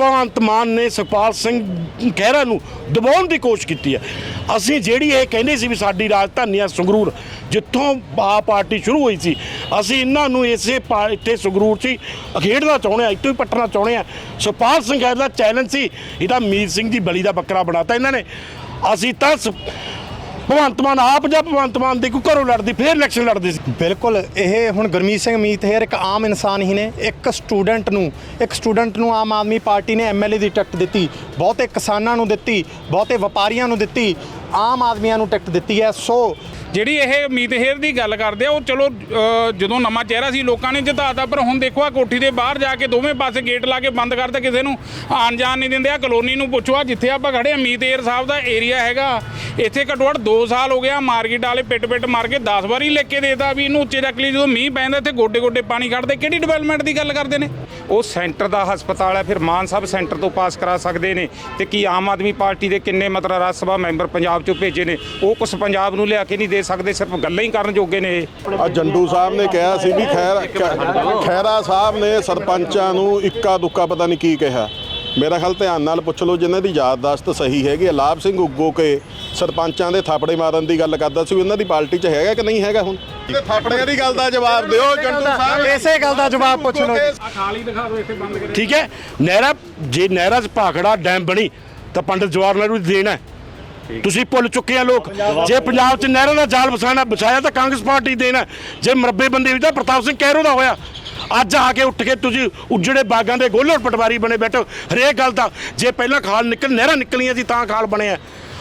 ਭਗਵੰਤ ਮਾਨ ਨੇ ਸੁਖਪਾਲ ਸਿੰਘ ਖਹਿਰਾ ਨੂੰ ਦਬਾਉਣ ਦੀ ਕੋਸ਼ਿਸ਼ ਕੀਤੀ ਹੈ। ਅਸੀਂ ਜਿਹੜੀ ਇਹ ਕਹਿੰਦੇ ਸੀ ਵੀ ਸਾਡੀ ਰਾਜਧਾਨੀ ਆ ਸੰਗਰੂਰ, ਜਿੱਥੋਂ ਆ ਪਾਰਟੀ ਸ਼ੁਰੂ ਹੋਈ ਸੀ, ਅਸੀਂ ਇਹਨਾਂ ਨੂੰ ਇਸੇ ਪਾ- ਇੱਥੇ ਸੰਗਰੂਰ 'ਚ ਹੀ ਅਖੇੜਨਾ ਚਾਹੁੰਦੇ ਆ, ਇੱਥੋਂ ਹੀ ਪੱਟਣਾ ਚਾਹੁੰਦੇ ਆ। ਸੁਖਪਾਲ ਸਿੰਘ ਖਹਿਰਾ ਦਾ ਚੈਲੰਜ ਸੀ, ਇਹਦਾ ਮੀਰ ਸਿੰਘ ਦੀ ਬਲੀ ਦਾ ਬੱਕਰਾ ਬਣਾਤਾ ਇਹਨਾਂ ਨੇ। ਅਸੀਂ ਤਾਂ ਸ- ਭਗਵੰਤ ਮਾਨ, ਆਪ ਜਾਂ ਭਗਵੰਤ ਮਾਨ ਦੀ ਕੋਈ ਘਰੋਂ ਲੜਦੀ, ਫੇਰ ਇਲੈਕਸ਼ਨ ਲੜਦੀ ਸੀ। ਬਿਲਕੁਲ, ਇਹ ਹੁਣ ਗੁਰਮੀਤ ਸਿੰਘ ਮੀਤ ਮੀਤਹੇਰ ਇੱਕ ਆਮ ਇਨਸਾਨ ਹੀ ਨੇ। ਇੱਕ ਸਟੂਡੈਂਟ ਨੂੰ, ਇੱਕ ਸਟੂਡੈਂਟ ਨੂੰ ਆਮ ਆਦਮੀ ਪਾਰਟੀ ਨੇ ਐਮਐਲਏ ਦੀ ਟਿਕਟ ਦਿੱਤੀ, ਬਹੁਤੇ ਕਿਸਾਨਾਂ ਨੂੰ ਦਿੱਤੀ, ਬਹੁਤੇ ਵਪਾਰੀਆਂ ਨੂੰ ਦਿੱਤੀ, ਆਮ ਆਦਮੀਆਂ ਨੂੰ ਟਿਕਟ ਦਿੱਤੀ ਹੈ। ਸੋ ਜਿਹੜੀ ਇਹ ਮੀਤਹੇਰ ਦੀ ਗੱਲ ਕਰਦੇ ਆ, ਉਹ ਚਲੋ ਜਦੋਂ ਨਵਾਂ ਚਿਹਰਾ ਸੀ, ਲੋਕਾਂ ਨੇ ਜਿਤਾਤਾ ਪਰ ਹੁਣ ਦੇਖੋ ਆ ਕੋਠੀ ਦੇ ਬਾਹਰ ਜਾ ਕੇ ਦੋਵੇਂ ਪਾਸੇ ਗੇਟ ਲਾ ਕੇ ਬੰਦ ਕਰਤਾ ਕਿਸੇ ਨੂੰ ਆਣ ਜਾਣ ਨਹੀਂ ਦਿੰਦੇ ਆ ਕਲੋਨੀ ਨੂੰ ਪੁੱਛੋ ਆ ਜਿੱਥੇ ਆਪਾਂ ਖੜੇ ਆ ਮੀਤਹੇਰ ਸਾਹਿਬ ਦਾ ਏਰੀਆ ਹੈਗਾ, ਇੱਥੇ ਘੱਟੋ ਘੱਟ 2 ਸਾਲ ਹੋ ਗਿਆ ਮਾਰਕੀਟ ਵਾਲੇ ਪਿੱਟ ਪਿੱਟ ਮਾਰ ਕੇ 10 ਵਾਰੀ ਲੈ ਕੇ ਦੇਤਾ ਵੀ ਇਹਨੂੰ ਉੱਚੇ ਰੱਖ ਲਈ ਜਦੋਂ ਮੀਂਹ ਪੈਂਦਾ, ਇੱਥੇ ਗੋਡੇ ਗੋਡੇ ਪਾਣੀ ਕੱਢਦੇ ਕਿਹੜੀ ਡਿਵੈਲਪਮੈਂਟ ਦੀ ਗੱਲ ਕਰਦੇ ਨੇ? ਉਹ ਸੈਂਟਰ ਦਾ ਹਸਪਤਾਲ ਹੈ, ਫਿਰ ਮਾਨ ਸਾਹਿਬ ਸੈਂਟਰ ਤੋਂ ਪਾਸ ਕਰਾ ਸਕਦੇ ਨੇ, ਤੇ ਕੀ ਆਮ ਆਦਮੀ ਪਾਰਟੀ ਦੇ ਕਿੰਨੇ ਮਤਲਬ ਰਾਜ ਸਭਾ ਮੈਂਬਰ ਪੰਜਾਬ ਚੋਂ ਭੇਜੇ ਨੇ, ਉਹ ਕੁਝ ਪੰਜਾਬ ਨੂੰ ਲਿਆ ਕੇ ਨਹੀਂ ਦੇ ਸਕਦੇ ਸਿਰਫ ਗੱਲਾਂ ਹੀ ਕਰਨ ਜੋਗੇ ਨੇ ਇਹ। ਆ ਜੰਡੂ ਸਾਹਿਬ ਨੇ ਕਿਹਾ ਸੀ ਵੀ ਖੈਰ ਖੈਰਾ ਸਾਹਿਬ ਨੇ ਸਰਪੰਚਾਂ ਨੂੰ ਇੱਕਾ ਦੁੱਕਾ ਪਤਾ ਨਹੀਂ ਕੀ ਕਿਹਾ। ਮੇਰਾ ਖਿਆਲ ਧਿਆਨ ਨਾਲ ਪੁੱਛ ਲਓ ਜਿਨ੍ਹਾਂ ਦੀ ਯਾਦਦਾਸ਼ਤ ਸਹੀ ਹੈਗੀ ਹੈ। ਲਾਭ ਸਿੰਘ ਉਗੋ ਕੇ ਸਰਪੰਚਾਂ ਦੇ ਥਾਪੜੇ ਮਾਰਨ ਦੀ ਗੱਲ ਕਰਦਾ ਸੀ ਉਹਨਾਂ ਦੀ ਪਾਰਟੀ 'ਚ ਹੈਗਾ ਕਿ ਨਹੀਂ ਹੈਗਾ ਹੁਣ? ਤੇ ਥਾਪੜਿਆਂ ਦੀ ਗੱਲ ਦਾ ਜਵਾਬ ਦਿਓ ਜੰਡੂ ਸਾਹਿਬ। ਇਸੇ ਗੱਲ ਦਾ ਜਵਾਬ ਪੁੱਛ ਲਓ ਖਾਲੀ ਦਿਖਾ ਦਿਓ ਇੱਥੇ ਬੰਦ ਕਰੇ ਠੀਕ ਹੈ ਨਹਿਰਾ ਜੇ ਨਹਿਰਾ 'ਚ ਭਾਖੜਾ ਡੈਮ ਬਣੀ ਤਾਂ ਪੰਡਿਤ ਜਵਾਹਰ ਲਾਲ ਨੂੰ ਦੇਣਾ। ਤੁਸੀਂ ਭੁੱਲ ਚੁੱਕੇ ਆ ਲੋਕ। ਜੇ ਪੰਜਾਬ 'ਚ ਨਹਿਰਾਂ ਦਾ ਜਾਲ ਵਸਾਣਾ ਵਿਛਾਇਆ ਤਾਂ ਕਾਂਗਰਸ ਪਾਰਟੀ ਦੇਣਾ। ਜੇ ਮਰਬੇ ਬੰਦੇ ਵੀ ਤਾਂ ਪ੍ਰਤਾਪ ਸਿੰਘ ਕਹਿਰੋ ਦਾ ਹੋਇਆ। ਅੱਜ ਆ ਕੇ ਉੱਠ ਕੇ ਤੁਸੀਂ ਉਜੜੇ ਬਾਗਾਂ ਦੇ ਗੋਲੜ ਪਟਵਾਰੀ ਬਣੇ ਬੈਠੋ ਹਰੇਕ ਗੱਲ ਦਾ ਜੇ ਪਹਿਲਾਂ ਖਾਲ ਨਿਕਲ ਨਹਿਰਾਂ ਨਿਕਲੀਆਂ ਸੀ ਤਾਂ ਖਾਲ ਬਣਿਆ।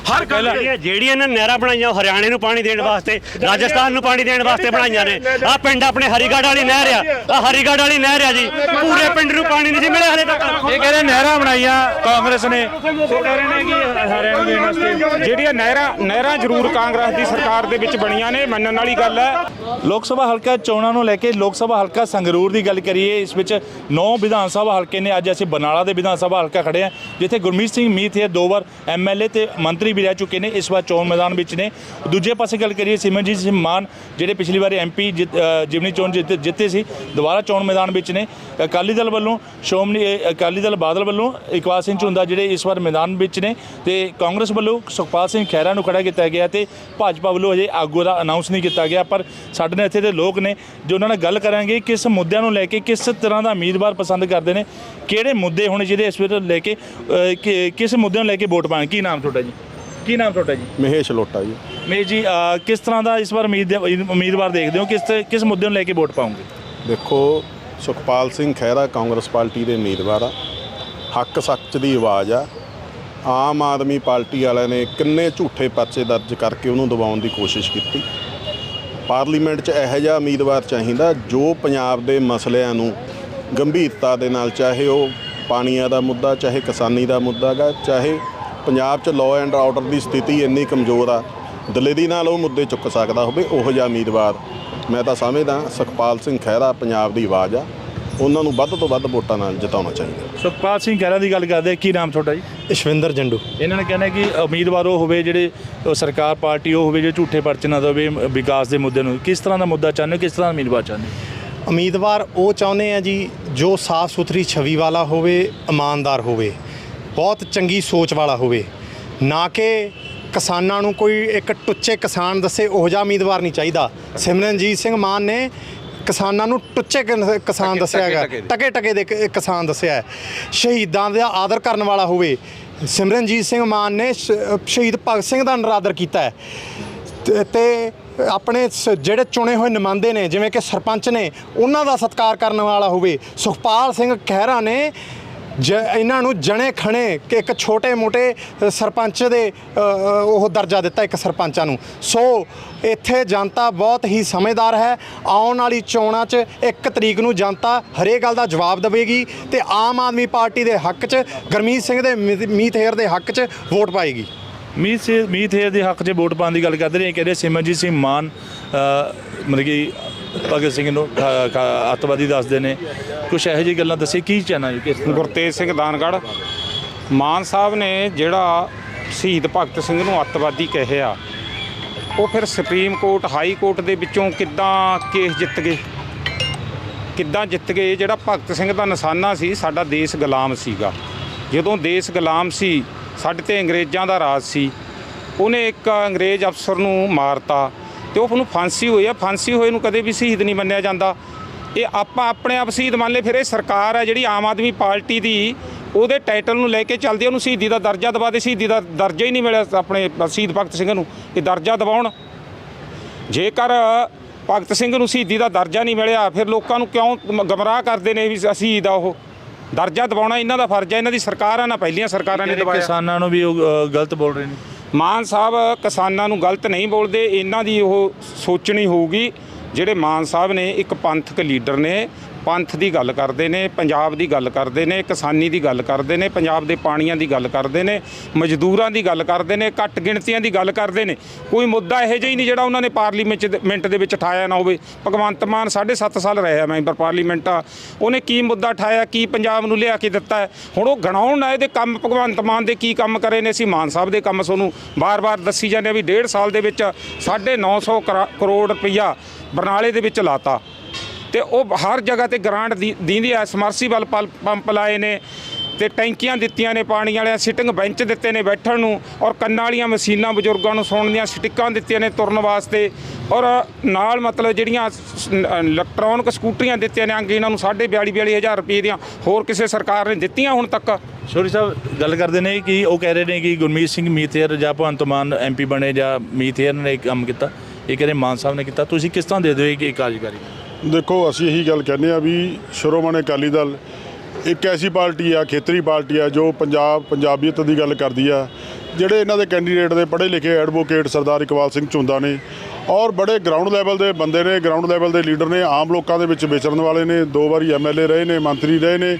ਹਰ ਗੱਲ ਜਿਹੜੀਆਂ ਇਹਨਾਂ ਨਹਿਰਾਂ ਬਣਾਈਆਂ ਉਹ ਹਰਿਆਣੇ ਨੂੰ ਪਾਣੀ ਦੇਣ ਵਾਸਤੇ ਰਾਜਸਥਾਨ ਨੂੰ ਪਾਣੀ ਦੇਣ ਵਾਸਤੇ ਬਣਾਈਆਂ ਨੇ। ਆ ਪਿੰਡ ਆਪਣੇ ਹਰੀਗੜ੍ਹ ਵਾਲੀ ਨਹਿਰ ਆ। ਆ ਹਰੀਗੜ੍ਹ ਵਾਲੀ ਨਹਿਰ ਆ ਜੀ। ਪੂਰੇ ਪਿੰਡ ਨੂੰ ਪਾਣੀ ਨਹੀਂ ਸੀ ਮਿਲਿਆ ਹਲੇ ਤੱਕ। ਇਹ ਕਹਿੰਦੇ ਨਹਿਰਾਂ ਬਣਾਈਆਂ ਕਾਂਗਰਸ ਨੇ। ਨੇ ਜਿਹੜੀਆਂ ਨਹਿਰਾਂ ਨਹਿਰਾਂ ਜ਼ਰੂਰ ਕਾਂਗਰਸ ਦੀ ਸਰਕਾਰ ਦੇ ਵਿੱਚ ਬਣੀਆਂ ਨੇ ਮੰਨਣ ਵਾਲੀ ਗੱਲ ਹੈ। ਲੋਕ ਸਭਾ ਹਲਕਾ ਚੋਣਾਂ ਨੂੰ ਲੈ ਕੇ ਲੋਕ ਸਭਾ ਹਲਕਾ ਸੰਗਰੂਰ ਦੀ ਗੱਲ ਕਰੀਏ ਇਸ ਵਿੱਚ 9 ਵਿਧਾਨ ਸਭਾ ਹਲਕੇ ਨੇ। ਅੱਜ ਅਸੀਂ ਬਰਨਾਲਾ ਦੇ ਵਿਧਾਨ ਸਭਾ ਹਲਕਾ ਖੜੇ ਆ ਜਿੱਥੇ ਗੁਰਮੀਤ ਸਿੰਘ ਮੀਤ ਹੈ ਦੋ ਵਾਰ ਐਮਐਲਏ ਤੇ ਮੰਤਰੀ ਵੀ ਰਹਿ ਚੁੱਕੇ ਨੇ, ਇਸ ਵਾਰ ਚੋਣ ਮੈਦਾਨ ਵਿੱਚ ਨੇ। ਦੂਜੇ ਪਾਸੇ ਗੱਲ ਕਰੀਏ ਸਿਮਰਜੀਤ ਸਿੰਘ ਮਾਨ, ਜਿਹੜੇ ਪਿਛਲੀ ਵਾਰ ਐਮਪੀ ਜਿਮਨੀ ਚੋਣ ਜਿੱਤੇ ਜਿੱਤੇ ਸੀ, ਦੁਬਾਰਾ ਚੋਣ ਮੈਦਾਨ ਵਿੱਚ ਨੇ। ਅਕਾਲੀ ਦਲ ਵੱਲੋਂ ਸ਼੍ਰੋਮਣੀ ਅਕਾਲੀ ਦਲ ਬਾਦਲ ਵੱਲੋਂ ਇਕਬਾਲ ਸਿੰਘ ਝੁੰਦਾ ਜਿਹੜੇ ਇਸ ਵਾਰ ਮੈਦਾਨ ਵਿੱਚ ਨੇ ਤੇ ਕਾਂਗਰਸ ਵੱਲੋਂ ਸੁਖਪਾਲ ਸਿੰਘ ਖਹਿਰਾ ਨੂੰ ਖੜਾ ਕੀਤਾ ਗਿਆ ਤੇ ਭਾਜਪਾ ਵੱਲੋਂ ਅਜੇ ਆਗੂ ਦਾ ਅਨਾਉਂਸ ਨਹੀਂ ਕੀਤਾ ਗਿਆ, ਪਰ ਸਾਡੇ ਨਾਲ ਇੱਥੇ ਦੇ ਲੋਕ ਨੇ ਜੋ ਉਹਨਾਂ ਨਾਲ ਗੱਲ ਕਰਾਂਗੇ ਕਿਸ ਮੁੱਦਿਆਂ ਨੂੰ ਲੈ ਕੇ ਕਿਸ ਤਰ੍ਹਾਂ ਦਾ ਉਮੀਦਵਾਰ ਪਸੰਦ ਕਰਦੇ ਨੇ, ਕਿਹੜੇ ਮੁੱਦੇ ਹੋਣੇ ਜਿਹਦੇ ਇਸ ਵੇਲੇ ਲੈ ਕੇ ਕਿਸ ਮੁੱਦਿਆਂ ਨੂੰ ਲੈ ਕੇ ਵੋਟ ਪਾਣ ਕੀ ਨਾਮ ਤੁਹਾਡਾ ਜੀ? ਕੀ ਨਾਮ ਤੁਹਾਡਾ ਜੀ? ਮਹੇਸ਼ ਲੋਟਾ ਜੀ। ਮੇ ਜੀ ਕਿਸ ਤਰ੍ਹਾਂ ਦਾ ਇਸ ਵਾਰ ਉਮੀਦ ਉਮੀਦਵਾਰ ਦੇਖਦੇ ਹੋ? ਕਿਸ ਕਿਸ ਮੁੱਦੇ ਨੂੰ ਲੈ ਕੇ ਵੋਟ ਪਾਉਂਗੇ ਦੇਖੋ ਸੁਖਪਾਲ ਸਿੰਘ ਖਹਿਰਾ ਕਾਂਗਰਸ ਪਾਰਟੀ ਦੇ ਉਮੀਦਵਾਰ ਆ। ਹੱਕ ਸੱਚ ਦੀ ਆਵਾਜ਼ ਆ। ਆਮ ਆਦਮੀ ਪਾਰਟੀ ਵਾਲਿਆਂ ਨੇ ਕਿੰਨੇ ਝੂਠੇ ਪਰਚੇ ਦਰਜ ਕਰਕੇ ਉਹਨੂੰ ਦਬਾਉਣ ਦੀ ਕੋਸ਼ਿਸ਼ ਕੀਤੀ। ਪਾਰਲੀਮੈਂਟ 'ਚ ਇਹੋ ਜਿਹਾ ਉਮੀਦਵਾਰ ਚਾਹੀਦਾ ਜੋ ਪੰਜਾਬ ਦੇ ਮਸਲਿਆਂ ਨੂੰ ਗੰਭੀਰਤਾ ਦੇ ਨਾਲ ਚਾਹੇ ਉਹ ਪਾਣੀਆਂ ਦਾ ਮੁੱਦਾ ਚਾਹੇ ਕਿਸਾਨੀ ਦਾ ਮੁੱਦਾ ਗਾ ਚਾਹੇ ਪੰਜਾਬ 'ਚ ਲਾਅ ਐਂਡ ਆਰਡਰ ਦੀ ਸਥਿਤੀ ਇੰਨੀ ਕਮਜ਼ੋਰ ਆ ਦਲੇਰੀ ਨਾਲ ਉਹ ਮੁੱਦੇ ਚੁੱਕ ਸਕਦਾ ਹੋਵੇ ਉਹੋ ਜਿਹਾ ਉਮੀਦਵਾਰ। ਮੈਂ ਤਾਂ ਸਮਝਦਾ ਸੁਖਪਾਲ ਸਿੰਘ ਖਹਿਰਾ ਪੰਜਾਬ ਦੀ ਆਵਾਜ਼ ਆ ਉਹਨਾਂ ਨੂੰ ਵੱਧ ਤੋਂ ਵੱਧ ਵੋਟਾਂ ਨਾਲ ਜਿਤਾਉਣਾ ਚਾਹੀਦਾ। ਸੁਖਪਾਲ ਸਿੰਘ ਖਹਿਰਾ ਦੀ ਗੱਲ ਕਰਦੇ ਕੀ ਨਾਮ ਤੁਹਾਡਾ ਜੀ? ਇਸ਼ਵਿੰਦਰ ਜੰਡੂ। ਇਹਨਾਂ ਨੇ ਕਹਿੰਦੇ ਕਿ ਉਮੀਦਵਾਰ ਉਹ ਹੋਵੇ ਜਿਹੜੇ ਉਹ ਸਰਕਾਰ ਪਾਰਟੀ ਉਹ ਹੋਵੇ ਜੋ ਝੂਠੇ ਪਰਚੇ ਨਾ ਦੇਵੇ ਵਿਕਾਸ ਦੇ ਮੁੱਦੇ ਨੂੰ। ਕਿਸ ਤਰ੍ਹਾਂ ਦਾ ਮੁੱਦਾ ਚਾਹੁੰਦੇ ਹੋ ਕਿਸ ਤਰ੍ਹਾਂ ਦਾ ਉਮੀਦਵਾਰ ਚਾਹੁੰਦੇ ਹੋ? ਉਮੀਦਵਾਰ ਉਹ ਚਾਹੁੰਦੇ ਆ ਜੀ ਜੋ ਸਾਫ਼ ਸੁਥਰੀ ਛਵੀ ਵਾਲਾ ਹੋਵੇ ਇਮਾਨਦਾਰ ਹੋਵੇ। ਬਹੁਤ ਚੰਗੀ ਸੋਚ ਵਾਲਾ ਹੋਵੇ। ਨਾ ਕਿ ਕਿਸਾਨਾਂ ਨੂੰ ਕੋਈ ਇੱਕ ਟੁੱਚੇ ਕਿਸਾਨ ਦੱਸੇ ਉਹ ਜਿਹਾ ਉਮੀਦਵਾਰ ਨਹੀਂ ਚਾਹੀਦਾ। ਸਿਮਰਨਜੀਤ ਸਿੰਘ ਮਾਨ ਨੇ ਕਿਸਾਨਾਂ ਨੂੰ ਟੁੱਚੇ ਕਿਸਾਨ ਦੱਸਿਆ ਹੈਗਾ। ਟਕੇ ਟਕੇ ਦੇ ਕਿਸਾਨ ਦੱਸਿਆ ਹੈ। ਸ਼ਹੀਦਾਂ ਦਾ ਆਦਰ ਕਰਨ ਵਾਲਾ ਹੋਵੇ। ਸਿਮਰਨਜੀਤ ਸਿੰਘ ਮਾਨ ਨੇ ਸ਼ਹੀਦ ਭਗਤ ਸਿੰਘ ਦਾ ਨਰਾਦਰ ਕੀਤਾ ਹੈ। ਤੇ- ਆਪਣੇ ਜਿਹੜੇ ਚੁਣੇ ਹੋਏ ਨੁਮਾਇੰਦੇ ਨੇ ਜਿਵੇਂ ਕਿ ਸਰਪੰਚ ਨੇ ਉਹਨਾਂ ਦਾ ਸਤਿਕਾਰ ਕਰਨ ਵਾਲਾ ਹੋਵੇ। ਸੁਖਪਾਲ ਸਿੰਘ ਖਹਿਰਾ ਨੇ ਜ ਇਹਨਾਂ ਨੂੰ ਜਣੇ ਖਣੇ ਕਿ ਇੱਕ ਛੋਟੇ ਮੋਟੇ ਸਰਪੰਚ ਦੇ ਉਹ ਦਰਜਾ ਦਿੱਤਾ ਇੱਕ ਸਰਪੰਚਾਂ ਨੂੰ। ਸੋ ਇੱਥੇ ਜਨਤਾ ਬਹੁਤ ਹੀ ਸਮਝਦਾਰ ਹੈ। ਆਉਣ ਵਾਲੀ ਚੋਣਾਂ 'ਚ ਇੱਕ ਤਰੀਕ ਨੂੰ ਜਨਤਾ ਹਰੇਕ ਗੱਲ ਦਾ ਜਵਾਬ ਦੇਵੇਗੀ ਤੇ ਆਮ ਆਦਮੀ ਪਾਰਟੀ ਦੇ ਹੱਕ 'ਚ, ਗਰਮੀਤ ਸਿੰਘ ਦੇ ਮੀ- ਮੀਤ ਹੇਰ ਦੇ ਹੱਕ 'ਚ ਵੋਟ ਪਾਏਗੀ। ਮੀਤ ਸੇ, ਮੀਤ ਹੈ ਦੇ ਹੱਕ 'ਚ ਵੋਟ ਪਾਉਣ ਦੀ ਗੱਲ ਕਰਦੇ ਨੇ ਕਹਿੰਦੇ ਸਿਮਰਜੀਤ ਸਿੰਘ ਮਾਨ ਮਤਲਬ ਕਿ ਭਗਤ ਸਿੰਘ ਨੂੰ ਅੱਤਵਾਦੀ ਦੱਸਦੇ ਨੇ। ਕੁਝ ਇਹੋ ਜਿਹੀ ਗੱਲਾਂ ਦੱਸੇ ਕੀ ਚਾਹਨਾ ਜੀ? ਕਿਸ ਗੁਰਤੇਜ ਸਿੰਘ ਦਾਨਗੜ੍ਹ ਮਾਨ ਸਾਹਿਬ ਨੇ ਜਿਹੜਾ ਸ਼ਹੀਦ ਭਗਤ ਸਿੰਘ ਨੂੰ ਅੱਤਵਾਦੀ ਕਹਿਆ ਉਹ ਫਿਰ ਸੁਪਰੀਮ ਕੋਰਟ, ਹਾਈ ਕੋਰਟ ਦੇ ਵਿੱਚੋਂ ਕਿੱਦਾਂ ਕੇਸ ਜਿੱਤ ਗਏ? ਕਿੱਦਾਂ ਜਿੱਤ ਗਏ? ਜਿਹੜਾ ਭਗਤ ਸਿੰਘ ਦਾ ਨਿਸ਼ਾਨਾ ਸੀ, ਸਾਡਾ ਦੇਸ਼ ਗੁਲਾਮ ਸੀਗਾ। ਜਦੋਂ ਦੇਸ਼ ਗੁਲਾਮ ਸੀ, ਸਾਡੇ ਤੇ ਅੰਗਰੇਜ਼ਾਂ ਦਾ ਰਾਜ ਸੀ, ਉਹਨੇ ਇੱਕ ਅੰਗਰੇਜ਼ ਅਫਸਰ ਨੂੰ ਮਾਰਤਾ। ਤੇ ਉਹਨੂੰ ਫਾਂਸੀ ਹੋਈ ਆ। ਫਾਂਸੀ ਹੋਏ ਨੂੰ ਕਦੇ ਵੀ ਸ਼ਹੀਦ ਨਹੀਂ ਮੰਨਿਆ ਜਾਂਦਾ। ਇਹ ਆਪਾਂ ਆਪਣੇ ਆਪ ਸ਼ਹੀਦ ਮੰਨ ਲਏ ਫਿਰ ਇਹ ਸਰਕਾਰ ਹੈ ਜਿਹੜੀ ਆਮ ਆਦਮੀ ਪਾਰਟੀ ਦੀ ਉਹਦੇ ਟਾਈਟਲ ਨੂੰ ਲੈ ਕੇ ਚੱਲਦੀ ਆ, ਉਹਨੂੰ ਸ਼ਹੀਦੀ ਦਾ ਦਰਜਾ ਦਵਾ ਦੇ ਸ਼ਹੀਦੀ ਦਾ ਦਰਜਾ ਹੀ ਨਹੀਂ ਮਿਲਿਆ ਆਪਣੇ ਸ਼ਹੀਦ ਭਗਤ ਸਿੰਘ ਨੂੰ। ਇਹ ਦਰਜਾ ਦਿਵਾਉਣ। ਜੇਕਰ ਭਗਤ ਸਿੰਘ ਨੂੰ ਸ਼ਹੀਦੀ ਦਾ ਦਰਜਾ ਨਹੀਂ ਮਿਲਿਆ ਫਿਰ ਲੋਕਾਂ ਨੂੰ ਕਿਉਂ ਗਮਰਾਹ ਕਰਦੇ ਨੇ ਵੀ ਸ਼ਹੀਦ ਆ ਉਹ? ਦਰਜਾ ਦਿਵਾਉਣਾ ਇਹਨਾਂ ਦਾ ਫਰਜ਼ ਹੈ ਇਹਨਾਂ ਦੀ ਸਰਕਾਰ ਆ ਨਾ ਪਹਿਲੀਆਂ ਸਰਕਾਰਾਂ ਨੇ ਦਿਵਾਇਆ। ਕਿਸਾਨਾਂ ਨੂੰ ਵੀ ਉਹ ਗਲਤ ਬੋਲ ਰਹੇ ਨੇ। ਮਾਨ ਸਾਹਿਬ ਕਿਸਾਨਾਂ ਨੂੰ ਗਲਤ ਨਹੀਂ ਬੋਲਦੇ, ਇਹਨਾਂ ਦੀ ਉਹ ਸੋਚਣੀ ਹੋਊਗੀ, ਜਿਹੜੇ ਮਾਨ ਸਾਹਿਬ ਨੇ ਇੱਕ ਪੰਥਕ ਲੀਡਰ ਨੇ ਪੰਥ ਦੀ ਗੱਲ ਕਰਦੇ ਨੇ, ਪੰਜਾਬ ਦੀ ਗੱਲ ਕਰਦੇ ਨੇ, ਕਿਸਾਨੀ ਦੀ ਗੱਲ ਕਰਦੇ ਨੇ, ਪੰਜਾਬ ਦੇ ਪਾਣੀਆਂ ਦੀ ਗੱਲ ਕਰਦੇ ਨੇ, ਮਜ਼ਦੂਰਾਂ ਦੀ ਗੱਲ ਕਰਦੇ ਨੇ, ਘੱਟ ਗਿਣਤੀਆਂ ਦੀ ਗੱਲ ਕਰਦੇ ਨੇ। ਕੋਈ ਮੁੱਦਾ ਇਹੋ ਜਿਹਾ ਹੀ ਨਹੀਂ ਜਿਹੜਾ ਉਹਨਾਂ ਨੇ ਪਾਰਲੀਮੈਂਟ ਚ- ਮਿੰਟ ਦੇ ਵਿੱਚ ਉਠਾਇਆ ਨਾ ਹੋਵੇ। ਭਗਵੰਤ ਮਾਨ 7.5 ਸਾਲ ਰਿਹਾ ਮੈਂਬਰ ਪਾਰਲੀਮੈਂਟ ਆ। ਉਹਨੇ ਕੀ ਮੁੱਦਾ ਉਠਾਇਆ ਕੀ ਪੰਜਾਬ ਨੂੰ ਲਿਆ ਕੇ ਦਿੱਤਾ ਹੁਣ ਉਹ ਗਣਾਉਣ ਆਏ ਦੇ ਕੰਮ ਭਗਵੰਤ ਮਾਨ ਦੇ ਕੀ ਕੰਮ ਕਰੇ ਨੇ? ਅਸੀਂ ਮਾਨ ਸਾਹਿਬ ਦੇ ਕੰਮ ਤੁਹਾਨੂੰ ਬਾਰ-ਬਾਰ ਦੱਸੀ ਜਾਂਦੇ ਆ ਵੀ ਡੇਢ ਸਾਲ ਦੇ ਵਿੱਚ 950 ਕਰੋੜ ਰੁਪਈਆ ਬਰਨਾਲੇ ਦੇ ਵਿੱਚ ਲਾਤਾ। ਤੇ ਉਹ ਹਰ ਜਗ੍ਹਾ ਤੇ ਗ੍ਰਾਂਟ ਦੀ ਦਿੰਦੀ ਆ ਸਮਰਸੀਬਲ ਪੰਪ ਲਾਏ ਨੇ ਤੇ ਟੈਂਕੀਆਂ ਦਿੱਤੀਆਂ ਨੇ ਪਾਣੀ ਵਾਲਿਆਂ, ਸਿਟਿੰਗ ਬੈਂਚ ਦਿੱਤੇ ਨੇ ਬੈਠਣ ਨੂੰ ਔਰ ਕੰਨਾਂ ਵਾਲੀਆਂ ਮਸ਼ੀਨਾਂ ਬਜ਼ੁਰਗਾਂ ਨੂੰ ਸੌਣ ਦੀਆਂ ਸਟਿੱਕਾਂ ਦਿੱਤੀਆਂ ਨੇ ਤੁਰਨ ਵਾਸਤੇ ਔਰ ਨਾਲ ਮਤਲਬ ਜਿਹੜੀਆਂ ਇਲੈਕਟ੍ਰੋਨਿਕ ਸਕੂਟਰੀਆਂ ਦਿੱਤੀਆਂ ਨੇ, ਅੰਗ ਇਹਨਾਂ ਨੂੰ 42 42 ਹਜ਼ਾਰ ਰੁਪਏ ਦੀਆਂ ਹੋਰ ਕਿਸੇ ਸਰਕਾਰ ਨੇ ਦਿੱਤੀਆਂ ਹੁਣ ਤੱਕ? ਸ਼ੋਰੀ ਸਾਹਿਬ, ਗੱਲ ਕਰਦੇ ਨੇ ਕਿ ਉਹ ਕਹਿ ਰਹੇ ਨੇ ਕਿ ਗੁਰਮੀਤ ਸਿੰਘ ਮੀਥੇਰ ਜਾਂ ਭਗਵੰਤ ਮਾਨ ਐਮਪੀ ਬਣੇ ਜਾਂ ਮੀਥੇਰ ਨੇ ਕੰਮ ਕੀਤਾ। ਇਹ ਕਹਿੰਦੇ ਮਾਨ ਸਾਹਿਬ ਨੇ ਕੀਤਾ। ਤੁਸੀਂ ਕਿਸ ਤਰ੍ਹਾਂ ਦੇ ਦਿਓ ਇਹ ਕਾਰਜਕਾਰੀ? ਦੇਖੋ, ਅਸੀਂ ਇਹੀ ਗੱਲ ਕਹਿੰਦੇ ਆ ਵੀ ਸ਼੍ਰੋਮਣੀ ਅਕਾਲੀ ਦਲ ਇੱਕ ਐਸੀ ਪਾਰਟੀ ਆ, ਖੇਤਰੀ ਪਾਰਟੀ ਆ, ਜੋ ਪੰਜਾਬ, ਪੰਜਾਬੀਅਤ ਦੀ ਗੱਲ ਕਰਦੀ ਆ। ਜਿਹੜੇ ਇਹਨਾਂ ਦੇ ਕੈਂਡੀਡੇਟ ਦੇ ਪੜ੍ਹੇ ਲਿਖੇ ਐਡਵੋਕੇਟ ਸਰਦਾਰ ਇਕਬਾਲ ਸਿੰਘ ਚੁੰਦਾ ਨੇ ਔਰ ਬੜੇ ਗਰਾਊਂਡ ਲੈਵਲ ਦੇ ਬੰਦੇ ਨੇ ਗਰਾਊਂਡ ਲੈਵਲ ਦੇ ਲੀਡਰ ਨੇ, ਆਮ ਲੋਕਾਂ ਦੇ ਵਿੱਚ ਵਿਚਰਨ ਵਾਲੇ ਨੇ, ਦੋ ਵਾਰੀ ਐਮਐਲਏ ਰਹੇ ਨੇ, ਮੰਤਰੀ ਰਹੇ ਨੇ।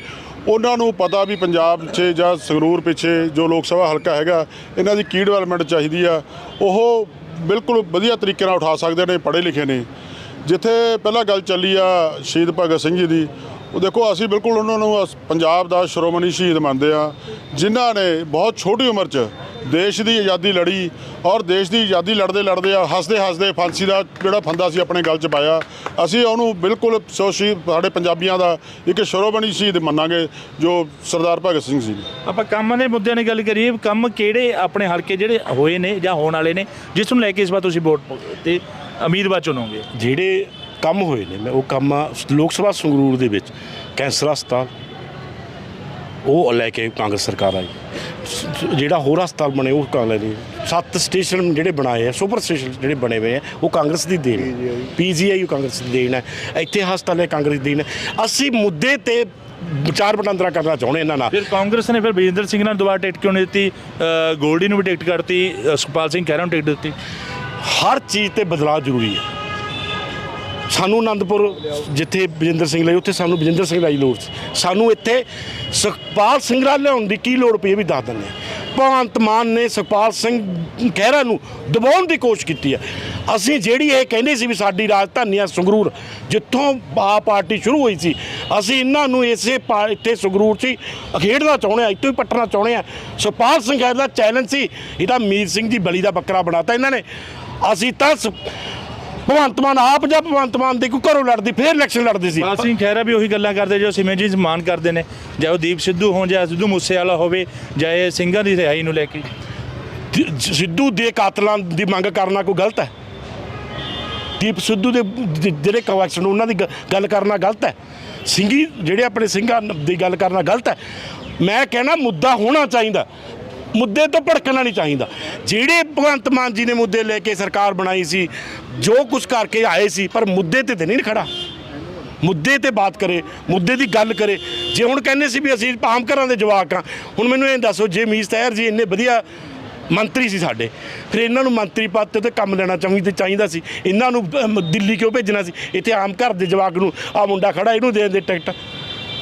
ਉਹਨਾਂ ਨੂੰ ਪਤਾ ਵੀ ਪੰਜਾਬ 'ਚ ਜਾਂ ਸੰਗਰੂਰ ਪਿੱਛੇ ਜੋ ਲੋਕ ਸਭਾ ਹਲਕਾ ਹੈਗਾ, ਇਹਨਾਂ ਦੀ ਕੀ ਡਿਵੈਲਪਮੈਂਟ ਚਾਹੀਦੀ ਆ। ਉਹ ਬਿਲਕੁਲ ਵਧੀਆ ਤਰੀਕੇ ਨਾਲ ਉਠਾ ਸਕਦੇ ਨੇ, ਪੜ੍ਹੇ ਲਿਖੇ ਨੇ। ਜਿੱਥੇ ਪਹਿਲਾਂ ਗੱਲ ਚੱਲੀ ਆ ਸ਼ਹੀਦ ਭਗਤ ਸਿੰਘ ਜੀ ਦੀ, ਉਹ ਦੇਖੋ ਅਸੀਂ ਬਿਲਕੁਲ ਉਹਨਾਂ ਨੂੰ ਅਸ- ਪੰਜਾਬ ਦਾ ਸ਼੍ਰੋਮਣੀ ਸ਼ਹੀਦ ਮੰਨਦੇ ਆ, ਜਿਨ੍ਹਾਂ ਨੇ ਬਹੁਤ ਛੋਟੀ ਉਮਰ 'ਚ ਦੇਸ਼ ਦੀ ਆਜ਼ਾਦੀ ਲੜੀ ਔਰ ਦੇਸ਼ ਦੀ ਆਜ਼ਾਦੀ ਲੜਦੇ ਲੜਦੇ ਆ, ਹੱਸਦੇ ਹੱਸਦੇ ਫਾਂਸੀ ਦਾ ਜਿਹੜਾ ਫੰਦਾ ਸੀ ਆਪਣੇ ਗਲ 'ਚ ਪਾਇਆ। ਅਸੀਂ ਉਹਨੂੰ ਬਿਲਕੁਲ ਸੋ ਸ਼ਹੀਦ ਸਾਡੇ ਪੰਜਾਬੀਆਂ ਦਾ ਇੱਕ ਸ਼੍ਰੋਮਣੀ ਸ਼ਹੀਦ ਮੰਨਾਂਗੇ, ਜੋ ਸਰਦਾਰ ਭਗਤ ਸਿੰਘ ਸੀ ਆਪਾਂ ਕੰਮ ਦੇ ਮੁੱਦਿਆਂ ਦੀ ਗੱਲ ਕਰੀਏ, ਕੰਮ ਕਿਹੜੇ ਆਪਣੇ ਹਲਕੇ ਜਿਹੜੇ ਹੋਏ ਨੇ ਜਾਂ ਹੋਣ ਵਾਲੇ ਨੇ, ਜਿਸ ਨੂੰ ਲੈ ਕੇ ਇਸ ਵਾਰ ਤੁਸੀਂ ਵੋਟ ਪਾਓ ਤੇ ਉਮੀਦਵਾਰ ਚੁਣੋਗੇ ਜਿਹੜੇ ਕੰਮ ਹੋਏ ਨੇ ਮੈਂ ਉਹ ਕੰਮ ਲੋਕ ਸਭਾ ਸੰਗਰੂਰ ਦੇ ਵਿੱਚ ਕੈਂਸਰ ਹਸਪਤਾਲ ਉਹ ਲੈ ਕੇ ਕਾਂਗਰਸ ਸਰਕਾਰ ਆਈ। ਜਿਹੜਾ ਹੋਰ ਹਸਪਤਾਲ ਬਣੇ ਉਹ ਕਾਂਗਰਸ ਨੇ। ਸੱਤ ਸਟੇਸ਼ਨ ਜਿਹੜੇ ਬਣਾਏ ਆ ਸੁਪਰ ਸਟੇਸ਼ਨ ਜਿਹੜੇ ਬਣੇ ਹੋਏ ਆ ਉਹ ਕਾਂਗਰਸ ਦੀ ਦੇਣ ਪੀਜੀਆਈ। ਉਹ ਕਾਂਗਰਸ ਦੀ ਦੇਣ ਹੈ। ਇੱਥੇ ਹਸਪਤਾਲ ਹੈ ਕਾਂਗਰਸ ਦੀ ਦੇਣ ਹੈ। ਅਸੀਂ ਮੁੱਦੇ ਤੇ ਵਿਚਾਰ ਵਟਾਂਦਰਾ ਕਰਨਾ ਚਾਹੁੰਦੇ ਇਹਨਾਂ ਨਾਲ। ਫਿਰ ਕਾਂਗਰਸ ਨੇ ਫਿਰ ਬਜਿੰਦਰ ਸਿੰਘ ਨਾਲ ਦੁਬਾਰਾ ਟਿਕਟ ਕਿਉਂ ਨਹੀਂ ਦਿੱਤੀ? ਗੋਲਡੀ ਨੂੰ ਵੀ ਟਿਕਟ ਕਰਤੀ ਸੁਖਪਾਲ ਸਿੰਘ ਖਹਿਰਾ ਨੂੰ ਟਿਕਟ ਦਿੱਤੀ। ਹਰ ਚੀਜ਼ ਤੇ ਬਦਲਾਅ ਜ਼ਰੂਰੀ ਹੈ। ਸਾਨੂੰ ਆਨੰਦਪੁਰ ਜਿੱਥੇ ਬਜਿੰਦਰ ਸਿੰਘ ਲਈ, ਉੱਥੇ ਸਾਨੂੰ ਬਜਿੰਦਰ ਸਿੰਘ ਦਾ ਲੋੜ ਸੀ। ਸਾਨੂੰ ਇੱਥੇ ਸੁਖਪਾਲ ਸਿੰਘ ਦਾ ਲਿਆਉਣ ਦੀ ਕੀ ਲੋੜ ਪਈ ਇਹ ਵੀ ਦੱਸ ਦਿੰਦੇ ਹਾਂ। ਭਗਵੰਤ ਮਾਨ ਨੇ ਸੁਖਪਾਲ ਸਿੰਘ ਖਹਿਰਾ ਨੂੰ ਦਬਾਉਣ ਦੀ ਕੋਸ਼ਿਸ਼ ਕੀਤੀ ਹੈ। ਅਸੀਂ ਜਿਹੜੀ ਇਹ ਕਹਿੰਦੇ ਸੀ ਵੀ ਸਾਡੀ ਰਾਜਧਾਨੀ ਆ ਸੰਗਰੂਰ, ਜਿੱਥੋਂ ਆ ਪਾਰਟੀ ਸ਼ੁਰੂ ਹੋਈ ਸੀ, ਅਸੀਂ ਇਹਨਾਂ ਨੂੰ ਇਸੇ ਪਾ- ਇੱਥੇ ਸੰਗਰੂਰ 'ਚ ਹੀ ਖੇਡਣਾ ਚਾਹੁੰਦੇ ਆ ਇੱਥੋਂ ਹੀ ਪੱਟਣਾ ਚਾਹੁੰਦੇ ਆ ਸੁਖਪਾਲ ਸਿੰਘ ਖਹਿਰਾ ਦਾ ਚੈਲੰਜ ਸੀ, ਇਹਦਾ ਮੀਰ ਸਿੰਘ ਦੀ ਬਲੀ ਦਾ ਬੱਕਰਾ ਬਣਾਤਾ ਇਹਨਾਂ ਨੇ। ਅਸੀਂ ਤਾਂ ਸ- ਭਗਵੰਤ ਮਾਨ ਆਪ ਜਾਂ ਭਗਵੰਤ ਮਾਨ ਦੇ ਕੋਈ ਘਰੋਂ ਲੜਦੀ ਫੇਰ ਇਲੈਕਸ਼ਨ ਲੜਦੀ ਸੀ। ਸੁਖਪਾਲ ਸਿੰਘ ਖਹਿਰਾ ਵੀ ਉਹੀ ਗੱਲਾਂ ਕਰਦੇ ਜੋ ਸਿਮਰਜੀਤ ਮਾਨ ਕਰਦੇ ਨੇ। ਜਾਂ ਉਹ ਦੀਪ ਸਿੱਧੂ ਹੋਣ ਜਾਂ ਸਿੱਧੂ ਮੂਸੇਵਾਲਾ ਹੋਵੇ ਜਾਂ ਇਹ ਸਿੰਘਾਂ ਦੀ ਰਿਹਾਈ ਨੂੰ ਲੈ ਕੇ। ਜ- ਸਿੱਧੂ ਦੇ ਕਾਤਲਾਂ ਦੀ ਮੰਗ ਕਰਨਾ ਕੋਈ ਗਲਤ ਹੈ? ਦੀਪ ਸਿੱਧੂ ਦੇ ਜ- ਜਿਹੜੇ ਕਵੈਕਸ਼ਨ ਉਹਨਾਂ ਦੀ ਗ- ਗੱਲ ਕਰਨਾ ਗਲਤ ਹੈ? ਸਿੰਘੀ ਜਿਹੜੇ ਆਪਣੇ ਸਿੰਘਾਂ ਦੀ ਗੱਲ ਕਰਨਾ ਗਲਤ ਹੈ? ਮੈਂ ਕਹਿਣਾ ਮੁੱਦਾ ਹੋਣਾ ਚਾਹੀਦਾ। ਮੁੱਦੇ ਤੋਂ ਭੜਕਣਾ ਨਹੀਂ ਚਾਹੀਦਾ। ਜਿਹੜੇ ਭਗਵੰਤ ਮਾਨ ਜੀ ਨੇ ਮੁੱਦੇ ਲੈ ਕੇ ਸਰਕਾਰ ਬਣਾਈ ਸੀ, ਜੋ ਕੁਝ ਕਰਕੇ ਆਏ ਸੀ, ਪਰ ਮੁੱਦੇ ਤੇ ਤੇ ਨਹੀਂ ਖੜਾ। ਮੁੱਦੇ ਤੇ ਬਾਤ ਕਰੇ, ਮੁੱਦੇ ਦੀ ਗੱਲ ਕਰੇ। ਜੇ ਹੁਣ ਕਹਿੰਦੇ ਸੀ ਵੀ ਅਸੀਂ ਆਮ ਘਰਾਂ ਦੇ ਜਵਾਕ ਆ ਹੁਣ ਮੈਨੂੰ ਇਹ ਦੱਸੋ, ਜੇ ਮੀਸ ਤਹਿਰ ਜੀ ਇੰਨੇ ਵਧੀਆ ਮੰਤਰੀ ਸੀ ਸਾਡੇ, ਫਿਰ ਇਹਨਾਂ ਨੂੰ ਮੰਤਰੀ ਪਦ ਤੇ ਕੰਮ ਲੈਣਾ ਚਾਹੀਦਾ ਚਾਹੀਦਾ ਸੀ। ਇਹਨਾਂ ਨੂੰ ਦਿੱਲੀ ਕਿਉਂ ਭੇਜਣਾ ਸੀ? ਇੱਥੇ ਆਮ ਘਰ ਦੇ ਜਵਾਕ ਨੂੰ ਆ ਮੁੰਡਾ ਖੜਾ, ਇਹਨੂੰ ਦੇ ਦਿੰਦੇ ਟਿਕਟ।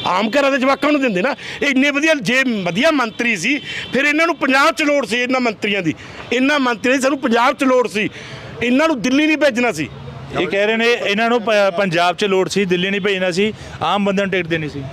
ਆਮ ਘਰਾਂ ਦੇ ਜਵਾਕਾਂ ਨੂੰ ਦਿੰਦੇ ਨਾ। ਇਹ ਇੰਨੇ ਵਧੀਆ, ਜੇ ਵਧੀਆ ਮੰਤਰੀ ਸੀ, ਫਿਰ ਇਹਨਾਂ ਨੂੰ ਪੰਜਾਬ ਚ ਲੋੜ ਸੀ ਇਹਨਾਂ ਮੰਤਰੀਆਂ ਦੀ। ਇਹਨਾਂ ਮੰਤਰੀਆਂ ਦੀ ਸਾਨੂੰ ਪੰਜਾਬ ਚ ਲੋੜ ਸੀ। ਇਹਨਾਂ ਨੂੰ ਦਿੱਲੀ ਨਹੀਂ ਭੇਜਣਾ ਸੀ। ਇਹ ਕਹਿ ਰਹੇ ਨੇ, ਇਹਨਾਂ ਨੂੰ ਪ- ਪੰਜਾਬ 'ਚ ਲੋੜ ਸੀ, ਦਿੱਲੀ ਨਹੀਂ ਭੇਜਣਾ ਸੀ। ਆਮ ਬੰਦਿਆਂ ਨੂੰ ਟਿਕਟ ਦੇਣੀ ਸੀ।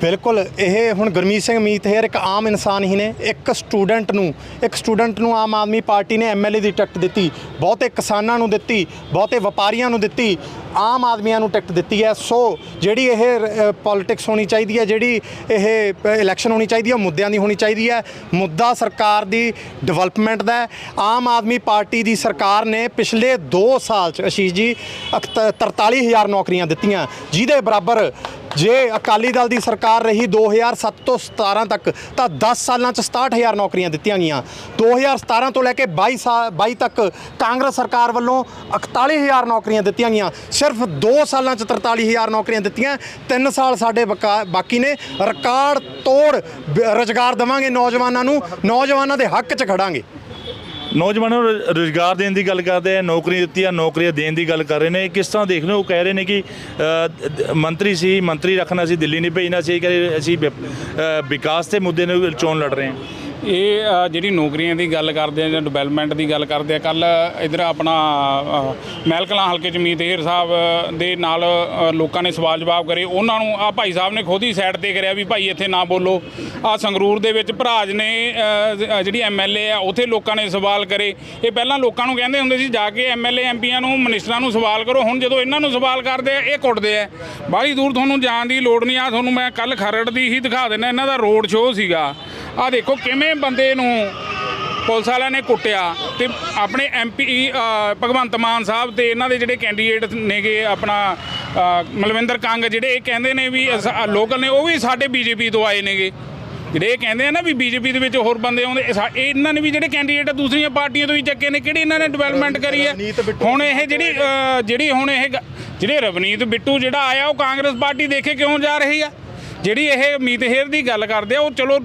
ਬਿਲਕੁਲ, ਇਹ ਹੁਣ ਗੁਰਮੀਤ ਸਿੰਘ ਮੀਤ ਹੇਰ ਇੱਕ ਆਮ ਇਨਸਾਨ ਹੀ ਨੇ, ਇੱਕ ਸਟੂਡੈਂਟ ਨੂੰ, ਇੱਕ ਸਟੂਡੈਂਟ ਨੂੰ ਆਮ ਆਦਮੀ ਪਾਰਟੀ ਨੇ ਐਮਐਲਏ ਦੀ ਟਿਕਟ ਦਿੱਤੀ, ਬਹੁਤੇ ਕਿਸਾਨਾਂ ਨੂੰ ਦਿੱਤੀ, ਬਹੁਤੇ ਵਪਾਰੀਆਂ ਨੂੰ ਦਿੱਤੀ, ਆਮ ਆਦਮੀਆਂ ਨੂੰ ਟਿਕਟ ਦਿੱਤੀ ਹੈ। ਸੋ, ਜਿਹੜੀ ਇਹ ਪੋਲਿਟਿਕਸ ਹੋਣੀ ਚਾਹੀਦੀ ਹੈ, ਜਿਹੜੀ ਇਹ ਇਲੈਕਸ਼ਨ ਹੋਣੀ ਚਾਹੀਦੀ ਹੈ, ਉਹ ਮੁੱਦਿਆਂ ਦੀ ਹੋਣੀ ਚਾਹੀਦੀ ਹੈ। ਮੁੱਦਾ ਸਰਕਾਰ ਦੀ ਡਿਵੈਲਪਮੈਂਟ ਦਾ ਆਮ ਆਦਮੀ ਪਾਰਟੀ ਦੀ ਸਰਕਾਰ ਨੇ ਪਿਛਲੇ 2 ਸਾਲ ਚ, ਅਸ਼ੀਸ਼ ਜੀ, ਅਕ- 43000 ਨੌਕਰੀਆਂ ਦਿੱਤੀਆਂ, ਜਿਹਦੇ ਬਰਾਬਰ ਜੇ ਅਕਾਲੀ ਦਲ ਦੀ ਸਰਕਾਰ ਰਹੀ 2007 ਤੋਂ 17 ਤੱਕ, ਤਾਂ 10 ਸਾਲਾਂ ਚ 67000 ਨੌਕਰੀਆਂ ਦਿੱਤੀਆਂ ਗਈਆਂ। 2017 ਤੋਂ ਲੈ ਕੇ 22 ਸਾਲ 22 ਤੱਕ ਕਾਂਗਰਸ ਸਰਕਾਰ ਵੱਲੋਂ 41000 ਨੌਕਰੀਆਂ ਦਿੱਤੀਆਂ ਗਈਆਂ। ਸਿਰਫ 2 ਸਾਲਾਂ ਚ 43000 ਨੌਕਰੀਆਂ ਦਿੱਤੀਆਂ। 3 ਸਾਲ ਸਾਡੇ ਬਕਾ- ਬਾਕੀ ਨੇ। ਰਿਕਾਰਡ ਤੋੜ ਰੋਜ਼ਗਾਰ ਦੇਵਾਂਗੇ ਨੌਜਵਾਨਾਂ ਨੂੰ। ਨੌਜਵਾਨਾਂ ਦੇ ਹੱਕ 'ਚ ਖੜਾਂਗੇ। ਨੌਜਵਾਨਾਂ ਨੂੰ ਰੁ- ਰੁਜ਼ਗਾਰ ਦੇਣ ਦੀ ਗੱਲ ਕਰਦੇ ਆ, ਨੌਕਰੀ ਦਿੱਤੀ ਆ, ਨੌਕਰੀਆਂ ਦੇਣ ਦੀ ਗੱਲ ਕਰ ਰਹੇ ਨੇ। ਕਿਸ ਤਰ੍ਹਾਂ ਦੇਖ ਰਹੇ ਹੋ? ਉਹ ਕਹਿ ਰਹੇ ਨੇ ਕਿ ਮੰਤਰੀ ਸੀ, ਮੰਤਰੀ ਰੱਖਣਾ ਸੀ, ਦਿੱਲੀ ਨਹੀਂ ਭੇਜਣਾ ਸੀ ਕਿ ਅਸੀਂ ਵਿਕਾਸ ਦੇ ਮੁੱਦੇ ਨੂੰ ਚੋਣ ਲੜ ਰਹੇ ਹਾਂ। ਇਹ ਜਿਹੜੀ ਨੌਕਰੀਆਂ ਦੀ ਗੱਲ ਕਰਦੇ ਆ ਜਾਂ ਡਿਵੈਲਪਮੈਂਟ ਦੀ ਗੱਲ ਕਰਦੇ ਆ ਕੱਲ ਇਧਰ ਆਪਣਾ ਮਹਿਲਕਲਾਂ ਹਲਕੇ ਚ ਮੀਤੇਰ ਸਾਹਿਬ ਦੇ ਨਾਲ ਲੋਕਾਂ ਨੇ ਸਵਾਲ ਜਵਾਬ ਕਰੇ। ਉਹਨਾਂ ਨੂੰ ਆ ਭਾਈ ਸਾਹਿਬ ਨੇ ਖੁਦ ਹੀ ਸਾਈਡ ਤੇ ਕਰਿਆ ਵੀ ਭਾਈ ਇੱਥੇ ਨਾ ਬੋਲੋ। ਆ ਸੰਗਰੂਰ ਦੇ ਵਿੱਚ ਭਰਾਜ ਨੇ ਅ, ਜ- ਜਿਹੜੀ ਐਮਐਲਏ ਆ ਉੱਥੇ ਲੋਕਾਂ ਨੇ ਸਵਾਲ ਕਰੇ। ਇਹ ਪਹਿਲਾਂ ਲੋਕਾਂ ਨੂੰ ਕਹਿੰਦੇ ਹੁੰਦੇ ਸੀ ਜਾ ਕੇ ਐਮਐਲਏ ਐਮਪੀਆਂ ਨੂੰ ਮਿਨਿਸਟਰਾਂ ਨੂੰ ਸਵਾਲ ਕਰੋ। ਹੁਣ ਜਦੋਂ ਇਹਨਾਂ ਨੂੰ ਸਵਾਲ ਕਰਦੇ ਆ ਇਹ ਕੁੱਟਦੇ ਆ। ਬਾਹਲੀ ਦੂਰ ਤੁਹਾਨੂੰ ਜਾਣ ਦੀ ਲੋੜ ਨਹੀਂ। ਆ ਤੁਹਾਨੂੰ ਮੈਂ ਕੱਲ ਖਰੜ ਦੀ ਹੀ ਦਿਖਾ ਦਿੰਦਾ ਇਹਨਾਂ ਦਾ ਰੋਡ ਸ਼ੋਅ ਸੀਗਾ। ਆ ਦੇਖੋ ਕਿਵੇਂ ਬੰਦੇ ਨੂੰ ਪੁਲਿਸ ਵਾਲਿਆਂ ਨੇ ਕੁੱਟਿਆ ਤੇ ਆਪਣੇ ਐਮਪੀ ਭਗਵੰਤ ਮਾਨ ਸਾਹਿਬ ਤੇ ਇਹਨਾਂ ਦੇ ਜਿਹੜੇ ਕੈਂਡੀਡੇਟ ਨੇਗੇ ਆਪਣਾ ਮਲਵਿੰਦਰ ਕੰਗ ਜਿਹੜੇ ਇਹ ਕਹਿੰਦੇ ਨੇ ਵੀ ਲੋਕਲ ਨੇ ਉਹ ਵੀ ਸਾਡੇ ਬੀਜੇਪੀ ਤੋਂ ਆਏ ਨੇਗੇ। ਜਿਹੜੇ ਕਹਿੰਦੇ ਆ ਨਾ ਵੀ ਬੀਜੇਪੀ ਦੇ ਵਿੱਚ ਹੋਰ ਬੰਦੇ ਆਉਂਦੇ ਇਹ ਇਹਨਾਂ ਨੇ ਵੀ ਜਿਹੜੇ ਕੈਂਡੀਡੇਟ ਆ ਦੂਸਰੀਆਂ ਪਾਰਟੀਆਂ ਤੋਂ ਵੀ ਚੱਕੇ ਨੇ ਕਿਹੜੀ ਇਹਨਾਂ ਨੇ ਡਿਵੈਲਪਮੈਂਟ ਕਰੀ ਹੈ ਹੁਣ ਇਹ ਜਿਹੜੀ ਜਿਹੜੀ ਹੁਣ ਇਹ ਜਿਹੜੇ ਰਵਨੀਤ ਬਿੱਟੂ ਜਿਹੜਾ ਆਇਆ ਉਹ ਕਾਂਗਰਸ ਪਾਰਟੀ ਦੇਖੇ ਕਿਉਂ ਜਾ ਰਹੀ ਆ? ਜਿਹੜੀ ਇਹ ਮੀਤ ਹੇਰ ਦੀ ਗੱਲ ਕਰਦੇ ਆ, ਉਹ ਚਲੋ